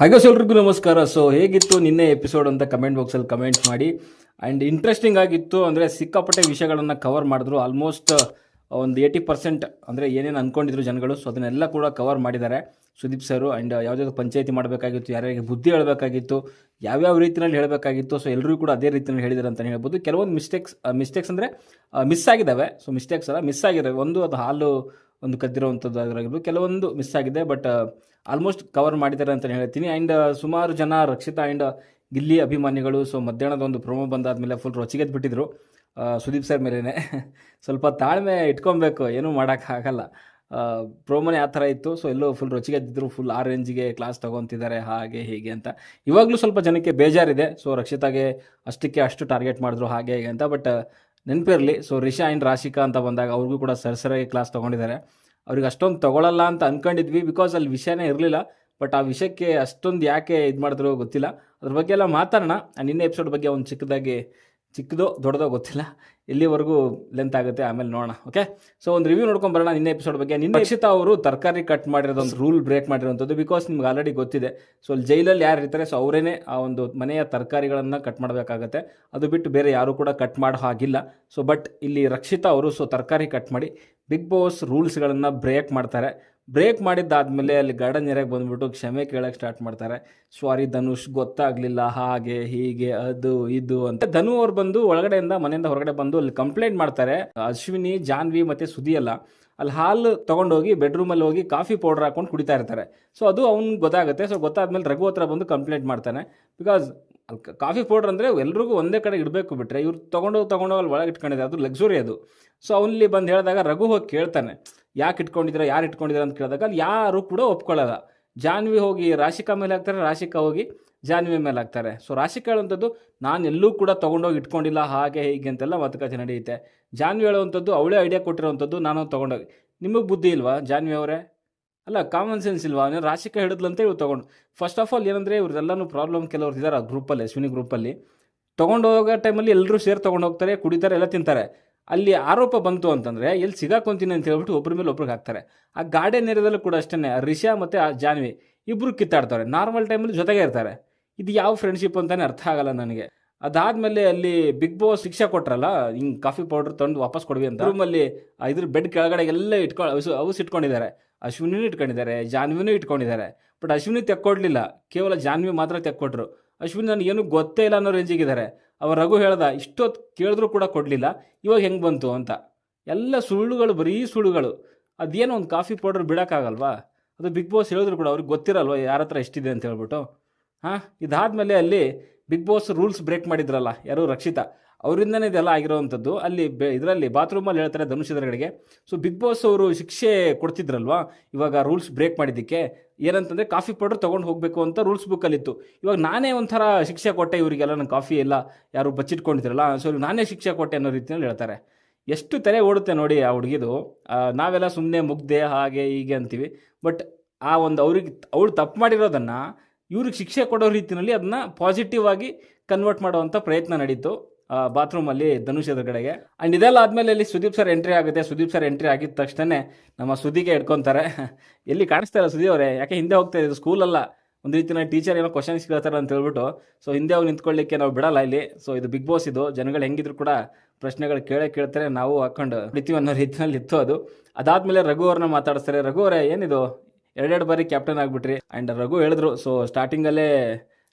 ಹಾಗೆ ಎಲ್ರಿಗೂ ನಮಸ್ಕಾರ. ಸೊ ಹೇಗಿತ್ತು ನಿನ್ನೆ ಎಪಿಸೋಡ್ ಅಂತ ಕಮೆಂಟ್ ಬಾಕ್ಸಲ್ಲಿ ಕಮೆಂಟ್ ಮಾಡಿ. ಆ್ಯಂಡ್ ಇಂಟ್ರೆಸ್ಟಿಂಗ್ ಆಗಿತ್ತು ಅಂದರೆ ಸಿಕ್ಕಾಪಟ್ಟೆ ವಿಷಯಗಳನ್ನು ಕವರ್ ಮಾಡಿದ್ರು. ಆಲ್ಮೋಸ್ಟ್ ಒಂದು ಏಯ್ಟಿ ಪರ್ಸೆಂಟ್ ಅಂದರೆ ಏನೇನು ಅಂದ್ಕೊಂಡಿದ್ರು ಜನಗಳು. ಸೊ ಅದನ್ನೆಲ್ಲ ಕೂಡ ಕವರ್ ಮಾಡಿದ್ದಾರೆ. ಸುದೀಪ್ ಸರು ಆ್ಯಂಡ್ ಯಾವುದಾದ್ರು ಪಂಚಾಯತಿ ಮಾಡಬೇಕಾಗಿತ್ತು, ಯಾರ್ಯಾರಿಗೆ ಬುದ್ಧಿ ಹೇಳಬೇಕಾಗಿತ್ತು, ಯಾವ್ಯಾವ ರೀತಿಯಲ್ಲಿ ಹೇಳಬೇಕಾಗಿತ್ತು. ಸೊ ಎಲ್ಲರೂ ಕೂಡ ಅದೇ ರೀತಿಯಲ್ಲಿ ಹೇಳಿದ್ದಾರೆ ಅಂತಲೇ ಹೇಳ್ಬೋದು. ಕೆಲವೊಂದು ಮಿಸ್ಟೇಕ್ಸ್ ಮಿಸ್ಟೇಕ್ಸ್ ಅಂದರೆ ಮಿಸ್ ಆಗಿದ್ದಾವೆ. ಸೊ ಮಿಸ್ಟೇಕ್ಸ್ ಅಲ್ಲ ಮಿಸ್ ಆಗಿದ್ದಾವೆ. ಒಂದು ಅದು ಹಾಲು ಒಂದು ಕದ್ದಿರೋವಂಥದ್ದು ಆಗಿರ್ಬೋದು, ಕೆಲವೊಂದು ಮಿಸ್ ಆಗಿದೆ. ಬಟ್ ಆಲ್ಮೋಸ್ಟ್ ಕವರ್ ಮಾಡಿದ್ದಾರೆ ಅಂತ ಹೇಳ್ತೀನಿ. ಆ್ಯಂಡ್ ಸುಮಾರು ಜನ ರಕ್ಷಿತಾ ಆ್ಯಂಡ್ ಗಿಲ್ಲಿ ಅಭಿಮಾನಿಗಳು ಸೊ ಮಧ್ಯಾಹ್ನದ ಒಂದು ಪ್ರೋಮೋ ಬಂದಾದ ಮೇಲೆ ಫುಲ್ ರೊಚ್ಚಿಗೆದ್ದು ಬಿಟ್ಟಿದ್ರು ಸುದೀಪ್ ಸರ್ ಮೇಲೇ ಸ್ವಲ್ಪ ತಾಳ್ಮೆ ಇಟ್ಕೊಬೇಕು, ಏನೂ ಮಾಡೋಕ್ಕಾಗಲ್ಲ ಪ್ರೋಮೋನೇ ಆ ಥರ ಇತ್ತು ಸೊ ಎಲ್ಲೋ ಫುಲ್ ರೊಚ್ಚಿಗೆದ್ದಿದ್ರು ಫುಲ್ ಆ ರೇಂಜಿಗೆ ಕ್ಲಾಸ್ ತೊಗೊತಿದ್ದಾರೆ, ಹಾಗೆ ಹೀಗೆ ಅಂತ. ಇವಾಗಲೂ ಸ್ವಲ್ಪ ಜನಕ್ಕೆ ಬೇಜಾರಿದೆ ಸೊ ರಕ್ಷಿತಾಗೆ ಅಷ್ಟಕ್ಕೆ ಅಷ್ಟು ಟಾರ್ಗೆಟ್ ಮಾಡಿದ್ರು, ಹಾಗೆ ಹೀಗೆ ಅಂತ ಬಟ್ ನೆನಪಿರಲಿ. ಸೊ ರಿಷಾ ಆ್ಯಂಡ್ ರಾಶಿಕಾ ಅಂತ ಬಂದಾಗ ಅವ್ರಿಗೂ ಕೂಡ ಸರಸರಾಗಿ ಕ್ಲಾಸ್ ತೊಗೊಂಡಿದ್ದಾರೆ. ಅವ್ರಿಗೆ ಅಷ್ಟೊಂದು ತೊಗೊಳಲ್ಲ ಅಂತ ಅನ್ಕೊಂಡಿದ್ವಿ ಬಿಕಾಸ್ ಅಲ್ಲಿ ವಿಷಯನೇ ಇರಲಿಲ್ಲ. ಬಟ್ ಆ ವಿಷಯಕ್ಕೆ ಅಷ್ಟೊಂದು ಯಾಕೆ ಇದು ಮಾಡಿದ್ರು ಗೊತ್ತಿಲ್ಲ. ಅದ್ರ ಬಗ್ಗೆ ಎಲ್ಲ ಮಾತಾಡೋಣ. ನಿನ್ನೆ ಎಪಿಸೋಡ್ ಬಗ್ಗೆ ಒಂದು ಚಿಕ್ಕದಾಗಿ ಚಿಕ್ಕದೋ ದೊಡ್ಡದೋ ಗೊತ್ತಿಲ್ಲ. ಇಲ್ಲಿವರೆಗೂ ಲೆಂತ್ ಆಗುತ್ತೆ, ಆಮೇಲೆ ನೋಡೋಣ ಓಕೆ ಸೊ ಒಂದು ರಿವ್ಯೂ ನೋಡ್ಕೊಂಡು ಬರೋಣ ನಿನ್ನೆ ಎಪಿಸೋಡ್ ಬಗ್ಗೆ. ನಿನ್ನೆ ರಕ್ಷಿತಾ ಅವರು ತರಕಾರಿ ಕಟ್ ಮಾಡಿರೋದೊಂದು ರೂಲ್ ಬ್ರೇಕ್ ಮಾಡಿರೋಂಥದ್ದು ಬಿಕಾಸ್ ನಿಮ್ಗೆ ಆಲ್ರೆಡಿ ಗೊತ್ತಿದೆ. ಸೊ ಅಲ್ಲಿ ಜೈಲಲ್ಲಿ ಯಾರು ಇರ್ತಾರೆ ಸೊ ಅವರೇನೆ ಆ ಒಂದು ಮನೆಯ ತರಕಾರಿಗಳನ್ನು ಕಟ್ ಮಾಡಬೇಕಾಗತ್ತೆ. ಅದು ಬಿಟ್ಟು ಬೇರೆ ಯಾರು ಕೂಡ ಕಟ್ ಮಾಡೋ ಹಾಗಿಲ್ಲ. ಸೊ ಬಟ್ ಇಲ್ಲಿ ರಕ್ಷಿತಾ ಅವರು ಸೊ ತರಕಾರಿ ಕಟ್ ಮಾಡಿ ಬಿಗ್ ಬಾಸ್ ರೂಲ್ಸ್ಗಳನ್ನು ಬ್ರೇಕ್ ಮಾಡ್ತಾರೆ. ಬ್ರೇಕ್ ಮಾಡಿದ್ದಾದಮೇಲೆ ಅಲ್ಲಿ ಗಾರ್ಡನ್ ಏರಿಯಾಗೆ ಬಂದ್ಬಿಟ್ಟು ಕ್ಷಮೆ ಕೇಳೋಕ್ಕೆ ಸ್ಟಾರ್ಟ್ ಮಾಡ್ತಾರೆ. ಸಾರಿ ಧನುಷ್ ಗೊತ್ತಾಗಲಿಲ್ಲ ಹಾಗೆ, ಹೀಗೆ, ಅದು, ಇದು ಅಂತ. ಧನು ಅವ್ರು ಬಂದು ಒಳಗಡೆಯಿಂದ ಮನೆಯಿಂದ ಹೊರಗಡೆ ಬಂದು ಅಲ್ಲಿ ಕಂಪ್ಲೇಂಟ್ ಮಾಡ್ತಾರೆ. ಅಶ್ವಿನಿ, ಜಾನ್ವಿ ಮತ್ತು ಸುದಿಯಲ್ಲ ಅಲ್ಲಿ. ಹಾಲು ತೊಗೊಂಡೋಗಿ ಬೆಡ್ರೂಮಲ್ಲಿ ಹೋಗಿ ಕಾಫಿ ಪೌಡರ್ ಹಾಕೊಂಡು ಕುಡಿತಾ ಇರ್ತಾರೆ. ಸೊ ಅದು ಅವ್ನಿಗೆ ಗೊತ್ತಾಗುತ್ತೆ. ಸೊ ಗೊತ್ತಾದ್ಮೇಲೆ ರಘು ಹತ್ರ ಬಂದು ಕಂಪ್ಲೇಂಟ್ ಮಾಡ್ತಾನೆ. ಬಿಕಾಸ್ ಅಲ್ಲಿ ಕಾಫಿ ಪೌಡರ್ ಅಂದರೆ ಎಲ್ರಿಗೂ ಒಂದೇ ಕಡೆ ಇಡಬೇಕು ಬಿಟ್ಟರೆ ಇವ್ರು ತೊಗೊಂಡು ತೊಗೊಂಡು ಅಲ್ಲಿ ಒಳಗೆ ಇಟ್ಕೊಂಡಿದ್ದಾರೆ ಅದು ಲಕ್ಸುರಿ ಅದು. ಸೊ ಅವನಲ್ಲಿ ಬಂದು ಹೇಳಿದಾಗ ರಘು ಹೋಗಿ ಕೇಳ್ತಾನೆ. ಯಾಕೆ ಇಟ್ಕೊಂಡಿದ್ದೀರಾ ಯಾರು ಇಟ್ಕೊಂಡಿದ್ದೀರ ಅಂತ ಕೇಳಿದಾಗ ಅಲ್ಲಿ ಯಾರು ಕೂಡ ಒಪ್ಕೊಳ್ಳೋಲ್ಲ ಜಾನ್ವಿ ಹೋಗಿ ರಾಶಿಕಾ ಮೇಲೆ ಹಾಕ್ತಾರೆ, ರಾಶಿಕಾ ಹೋಗಿ ಜಾನ್ವಿ ಮೇಲೆ ಹಾಕ್ತಾರೆ. ಸೊ ರಾಶಿಕಾ ಹೇಳುವಂಥದ್ದು, ನಾನು ಎಲ್ಲೂ ಕೂಡ ತೊಗೊಂಡೋಗಿ ಇಟ್ಕೊಂಡಿಲ್ಲ, ಹಾಗೆ ಹೀಗೆ ಅಂತೆಲ್ಲ ಮಾತುಕತೆ ನಡೆಯುತ್ತೆ ಜಾನ್ವಿ ಹೇಳುವಂಥದ್ದು, ಅವಳೇ ಐಡಿಯಾ ಕೊಟ್ಟಿರೋವಂಥದ್ದು, ನಾನು ತೊಗೊಂಡೋಗಿ ನಿಮಗೆ ಬುದ್ಧಿ ಇಲ್ವಾ ಜಾನ್ವಿ ಅವರೇ? ಅಲ್ಲ ಕಾಮನ್ ಸೆನ್ಸ್ ಇಲ್ವಾ? ಅವನು ರಾಶಿಕ ಹಿಡಿದ್ಲಂತೆ ಇವ್ರು ತೊಗೊಂಡು. ಫಸ್ಟ್ ಆಫ್ ಆಲ್ ಏನಂದರೆ ಇವ್ರದ್ದೆಲ್ಲನೂ ಪ್ರಾಬ್ಲಮ್ ಕೆಲವ್ರು ಇದ್ದಾರೆ ಆ ಗ್ರೂಪಲ್ಲಿ ಅಶ್ವಿನಿ ಗ್ರೂಪಲ್ಲಿ ತೊಗೊಂಡು ಹೋಗೋ ಟೈಮಲ್ಲಿ ಎಲ್ಲರೂ ಸೇರಿ ತೊಗೊಂಡು ಹೋಗ್ತಾರೆ, ಕುಡಿತಾರೆ, ಎಲ್ಲ ತಿಂತಾರೆ. ಅಲ್ಲಿ ಆರೋಪ ಬಂತು ಅಂತಂದರೆ ಎಲ್ಲಿ ಸಿಗಾಕೊಂತೀನಿ ಅಂತ ಹೇಳ್ಬಿಟ್ಟು ಒಬ್ಬರ ಮೇಲೆ ಒಬ್ರಿಗೆ ಹಾಕ್ತಾರೆ. ಆ ಗಾರ್ಡನ್ ಏರಿಯಾದಲ್ಲೂ ಕೂಡ ಅಷ್ಟೇ ರಿಷಾ ಮತ್ತು ಆ ಜಾನ್ವಿ ಇಬ್ಬರು ಕಿತ್ತಾಡ್ತಾರೆ. ನಾರ್ಮಲ್ ಟೈಮಲ್ಲಿ ಜೊತೆಗೆ ಇರ್ತಾರೆ. ಇದು ಯಾವ ಫ್ರೆಂಡ್ಶಿಪ್ ಅಂತಲೇ ಅರ್ಥ ಆಗಲ್ಲ ನನಗೆ. ಅದಾದಮೇಲೆ ಅಲ್ಲಿ ಬಿಗ್ ಬಾಸ್ ಶಿಕ್ಷೆ ಕೊಟ್ರಲ್ಲ, ಹಿಂಗೆ ಕಾಫಿ ಪೌಡರ್ ತಂದು ವಾಪಸ್ ಕೊಡ್ವಿ ಅಂತ. ರೂಮಲ್ಲಿ ಇದ್ರ ಬೆಡ್ ಕೆಳಗಡೆ ಎಲ್ಲ ಇಟ್ಕೊಂಡು ಅವಸ್ ಅವಸ್ ಇಟ್ಕೊಂಡಿದ್ದಾರೆ. ಅಶ್ವಿನಿನೂ ಇಟ್ಕೊಂಡಿದ್ದಾರೆ, ಜಾನ್ವಿನೂ ಇಟ್ಕೊಂಡಿದ್ದಾರೆ. ಬಟ್ ಅಶ್ವಿನಿ ತೆಕ್ಕೊಡ್ಲಿಲ್ಲ. ಕೇವಲ ಜಾನ್ವಿ ಮಾತ್ರ ತೆಕ್ಕೊಟ್ರು. ಅಶ್ವಿನಿ ನನಗೆ ಏನೂ ಗೊತ್ತೇ ಇಲ್ಲ ಅನ್ನೋ ರೇಂಜಿಗಿದ್ದಾರೆ ಅವ ರಘು ಹೇಳ್ದ ಇಷ್ಟೊತ್ತು ಕೇಳಿದ್ರು ಕೂಡ ಕೊಡಲಿಲ್ಲ, ಇವಾಗ ಹೆಂಗೆ ಬಂತು? ಅಂತ. ಎಲ್ಲ ಸುಳ್ಳುಗಳು, ಬರೀ ಸುಳ್ಳುಗಳು. ಅದೇನೋ ಒಂದು ಕಾಫಿ ಪೌಡರ್ ಬಿಡೋಕ್ಕಾಗಲ್ವಾ? ಅದು ಬಿಗ್ ಬಾಸ್ ಹೇಳಿದ್ರು ಕೂಡ, ಅವ್ರಿಗೆ ಗೊತ್ತಿರಲ್ವ ಯಾರ ಹತ್ರ ಎಷ್ಟಿದೆ ಅಂತ ಹೇಳ್ಬಿಟ್ಟು? ಹಾಂ, ಇದಾದಮೇಲೆ ಅಲ್ಲಿ ಬಿಗ್ ಬಾಸ್ ರೂಲ್ಸ್ ಬ್ರೇಕ್ ಮಾಡಿದ್ರಲ್ಲ, ಯಾರು? ರಕ್ಷಿತಾ. ಅವರಿಂದನೇ ಇದೆಲ್ಲ ಆಗಿರೋವಂಥದ್ದು. ಅಲ್ಲಿ ಬೆ ಇದರಲ್ಲಿ ಬಾತ್ರೂಮಲ್ಲಿ ಹೇಳ್ತಾರೆ ಧನುಷ್ ಎದುರುಗಡೆಗೆ ಸೊ ಬಿಗ್ ಬಾಸ್ ಅವರು ಶಿಕ್ಷೆ ಕೊಡ್ತಿದ್ರಲ್ವಾ? ಇವಾಗ ರೂಲ್ಸ್ ಬ್ರೇಕ್ ಮಾಡಿದ್ದಕ್ಕೆ. ಏನಂತಂದರೆ ಕಾಫಿ ಪೌಡರ್ ತೊಗೊಂಡು ಹೋಗಬೇಕು ಅಂತ ರೂಲ್ಸ್ ಬುಕ್ಕಲ್ಲಿತ್ತು ಇವಾಗ ನಾನೇ ಒಂಥರ ಶಿಕ್ಷೆ ಕೊಟ್ಟೆ ಇವರಿಗೆಲ್ಲ ನಾನು ಕಾಫಿ ಎಲ್ಲ ಯಾರು ಬಚ್ಚಿಟ್ಕೊಂಡಿದ್ರಲ್ಲ? ಸೊ ನಾನೇ ಶಿಕ್ಷೆ ಕೊಟ್ಟೆ ಅನ್ನೋ ರೀತಿಯಲ್ಲಿ ಹೇಳ್ತಾರೆ. ಎಷ್ಟು ತಲೆ ಓಡುತ್ತೆ ನೋಡಿ ಆ ಹುಡುಗಿದು. ನಾವೆಲ್ಲ ಸುಮ್ಮನೆ ಮುಗ್ದೆ, ಹಾಗೆ ಹೀಗೆ ಅಂತೀವಿ. ಬಟ್ ಆ ಒಂದು ಅವ್ರಿಗೆ, ಅವಳು ತಪ್ಪು ಮಾಡಿರೋದನ್ನು ಇವ್ರಿಗೆ ಶಿಕ್ಷೆ ಕೊಡೋ ರೀತಿಯಲ್ಲಿ ಅದನ್ನ ಪಾಸಿಟಿವ್ ಆಗಿ ಕನ್ವರ್ಟ್ ಮಾಡುವಂಥ ಪ್ರಯತ್ನ ನಡೀತು ಬಾತ್ರೂಮಲ್ಲಿ ಧನುಷ್ ಎದುರುಗಡೆಗೆ. ಆ್ಯಂಡ್ ಇದೆಲ್ಲ ಆದಮೇಲೆ ಅಲ್ಲಿ ಸುದೀಪ್ ಸರ್ ಎಂಟ್ರಿ ಆಗುತ್ತೆ. ಸುದೀಪ್ ಸರ್ ಎಂಟ್ರಿ ಆಗಿದ ತಕ್ಷಣ ನಮ್ಮ ಸುದೀಗೆ ಇಟ್ಕೊತಾರೆ ಎಲ್ಲಿ ಕಾಣಿಸ್ತಾ ಇಲ್ಲ ಸುದೀಪ್ ಅವರೇ, ಯಾಕೆ ಹಿಂದೆ ಹೋಗ್ತಾ ಇದ್ದು ಅಲ್ಲ. ಒಂದು ರೀತಿಯ ಟೀಚರ್ ಏನೋ ಕ್ವಶನ್ಸ್ ಕೇಳ್ತಾರೆ ಅಂತ ಹೇಳ್ಬಿಟ್ಟು. ಸೊ ಹಿಂದೆ ಅವ್ರು ನಿಂತ್ಕೊಳ್ಳಿಕ್ಕೆ ನಾವು ಬಿಡಲ್ಲ ಇಲ್ಲಿ. ಸೊ ಇದು ಬಿಗ್ ಬಾಸ್ ಇದು. ಜನಗಳು ಹೆಂಗಿದ್ರು ಕೂಡ ಪ್ರಶ್ನೆಗಳು ಕೇಳೇ ಕೇಳ್ತಾರೆ. ನಾವು ಹಾಕೊಂಡು ಬಿಡ್ತೀವಿ ಅನ್ನೋ ರೀತಿಯಲ್ಲಿ ಇತ್ತು ಅದು. ಅದಾದ್ಮೇಲೆ ರಘು ಅವ್ರನ್ನ ಮಾತಾಡಿಸ್ತಾರೆ. ರಘು ಅವರೇ, ಏನಿದು? ಎರಡೆರಡು ಬಾರಿ ಕ್ಯಾಪ್ಟನ್ ಆಗಿಬಿಟ್ರಿ. ಆ್ಯಂಡ್ ರಘು ಹೇಳಿದ್ರು ಸೊ ಸ್ಟಾರ್ಟಿಂಗಲ್ಲೇ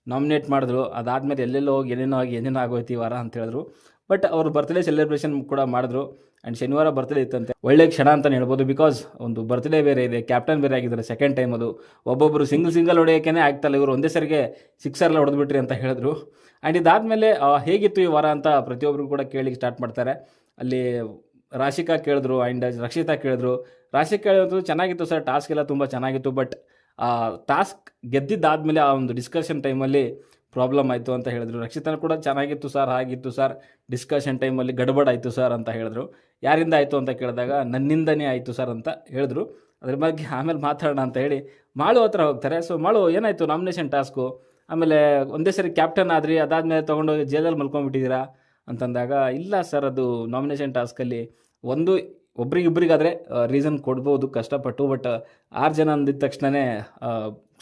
ನಾಮಿನೇಟ್ ಮಾಡಿದ್ರು. ಅದಾದಮೇಲೆ ಎಲ್ಲೆಲ್ಲೋ ಹೋಗಿ, ಏನೇನೋ ಆಗಿ, ಏನೇನೋ ಆಗೋಯ್ತು ವಾರ? ಅಂತ ಹೇಳಿದ್ರು. ಬಟ್ ಅವ್ರ ಬರ್ತ್ಡೇ ಸೆಲೆಬ್ರೇಷನ್ ಕೂಡ ಮಾಡಿದ್ರು. ಆ್ಯಂಡ್ ಶನಿವಾರ ಬರ್ತ್ಡೇ ಇತ್ತಂತೆ. ಒಳ್ಳೆ ಕ್ಷಣ ಅಂತಲೇ ಹೇಳ್ಬೋದು. ಬಿಕಾಸ್ ಒಂದು ಬರ್ತ್ಡೇ ಬೇರೆ ಇದೆ ಕ್ಯಾಪ್ಟನ್ ಬೇರೆ ಆಗಿದ್ದಾರೆ ಸೆಕೆಂಡ್ ಟೈಮ್ ಅದು. ಒಬ್ಬೊಬ್ಬರು ಸಿಂಗಲ್ ಸಿಂಗಲ್ ಹೊಡೆಯೋಕೆ ಆಗ್ತಲ್ಲ, ಇವರು ಒಂದೇ ಸರಿಗೆ ಸಿಕ್ಸರ್ಲ್ಲ ಹೊಡೆದ್ಬಿಟ್ರಿ ಅಂತ ಹೇಳಿದ್ರು. ಆ್ಯಂಡ್ ಇದಾದಮೇಲೆ ಹೇಗಿತ್ತು ಈ ವಾರ ಅಂತ ಪ್ರತಿಯೊಬ್ಬರು ಕೂಡ ಕೇಳಿ ಸ್ಟಾರ್ಟ್ ಮಾಡ್ತಾರೆ. ಅಲ್ಲಿ ರಾಶಿಕಾ ಕೇಳಿದ್ರು ಆ್ಯಂಡ್ ರಕ್ಷಿತಾ ಕೇಳಿದ್ರು. ರಾಶಿಕಾ ಕೇಳಿದ್ರು, ಚೆನ್ನಾಗಿತ್ತು ಸರ್ ಟಾಸ್ಕ್ ಎಲ್ಲ ತುಂಬ ಚೆನ್ನಾಗಿತ್ತು ಬಟ್ ಆ ಟಾಸ್ಕ್ ಗೆದ್ದಿದ್ದಾದಮೇಲೆ ಆ ಒಂದು ಡಿಸ್ಕಷನ್ ಟೈಮಲ್ಲಿ ಪ್ರಾಬ್ಲಮ್ ಆಯಿತು ಅಂತ ಹೇಳಿದ್ರು. ರಕ್ಷಿತನ ಕೂಡ ಚೆನ್ನಾಗಿತ್ತು ಸರ್ ಹಾಗಿತ್ತು ಸರ್ ಡಿಸ್ಕಷನ್ ಟೈಮಲ್ಲಿ ಗಡಬಡಾಯಿತು ಸರ್ ಅಂತ ಹೇಳಿದ್ರು. ಯಾರಿಂದ ಆಯಿತು ಅಂತ ಕೇಳಿದಾಗ, ನನ್ನಿಂದನೇ ಆಯಿತು ಸರ್ ಅಂತ ಹೇಳಿದ್ರು. ಅದ್ರ ಬಗ್ಗೆ ಆಮೇಲೆ ಮಾತಾಡೋಣ ಅಂತ ಹೇಳಿ ಮಾಳು ಹತ್ರ ಹೋಗ್ತಾರೆ. ಸೊ ಮಾಳು, ಏನಾಯಿತು ನಾಮಿನೇಷನ್ ಟಾಸ್ಕು ಆಮೇಲೆ ಒಂದೇ ಸರಿ ಕ್ಯಾಪ್ಟನ್ ಆದ್ರಿ, ಅದಾದಮೇಲೆ ತೊಗೊಂಡೋಗಿ ಜೈಲಲ್ಲಿ ಮಲ್ಕೊಂಡ್ಬಿಟ್ಟಿದ್ದೀರಾ? ಅಂತಂದಾಗ, ಇಲ್ಲ ಸರ್ ಅದು ನಾಮಿನೇಷನ್ ಟಾಸ್ಕಲ್ಲಿ ಒಂದು ಒಬ್ರಿಗಿಬ್ರಿಗಾದರೆ ರೀಸನ್ ಕೊಡ್ಬೋದು, ಕಷ್ಟಪಟ್ಟು ಬಟ್ ಆರು ಜನ ಅಂದಿದ ತಕ್ಷಣವೇ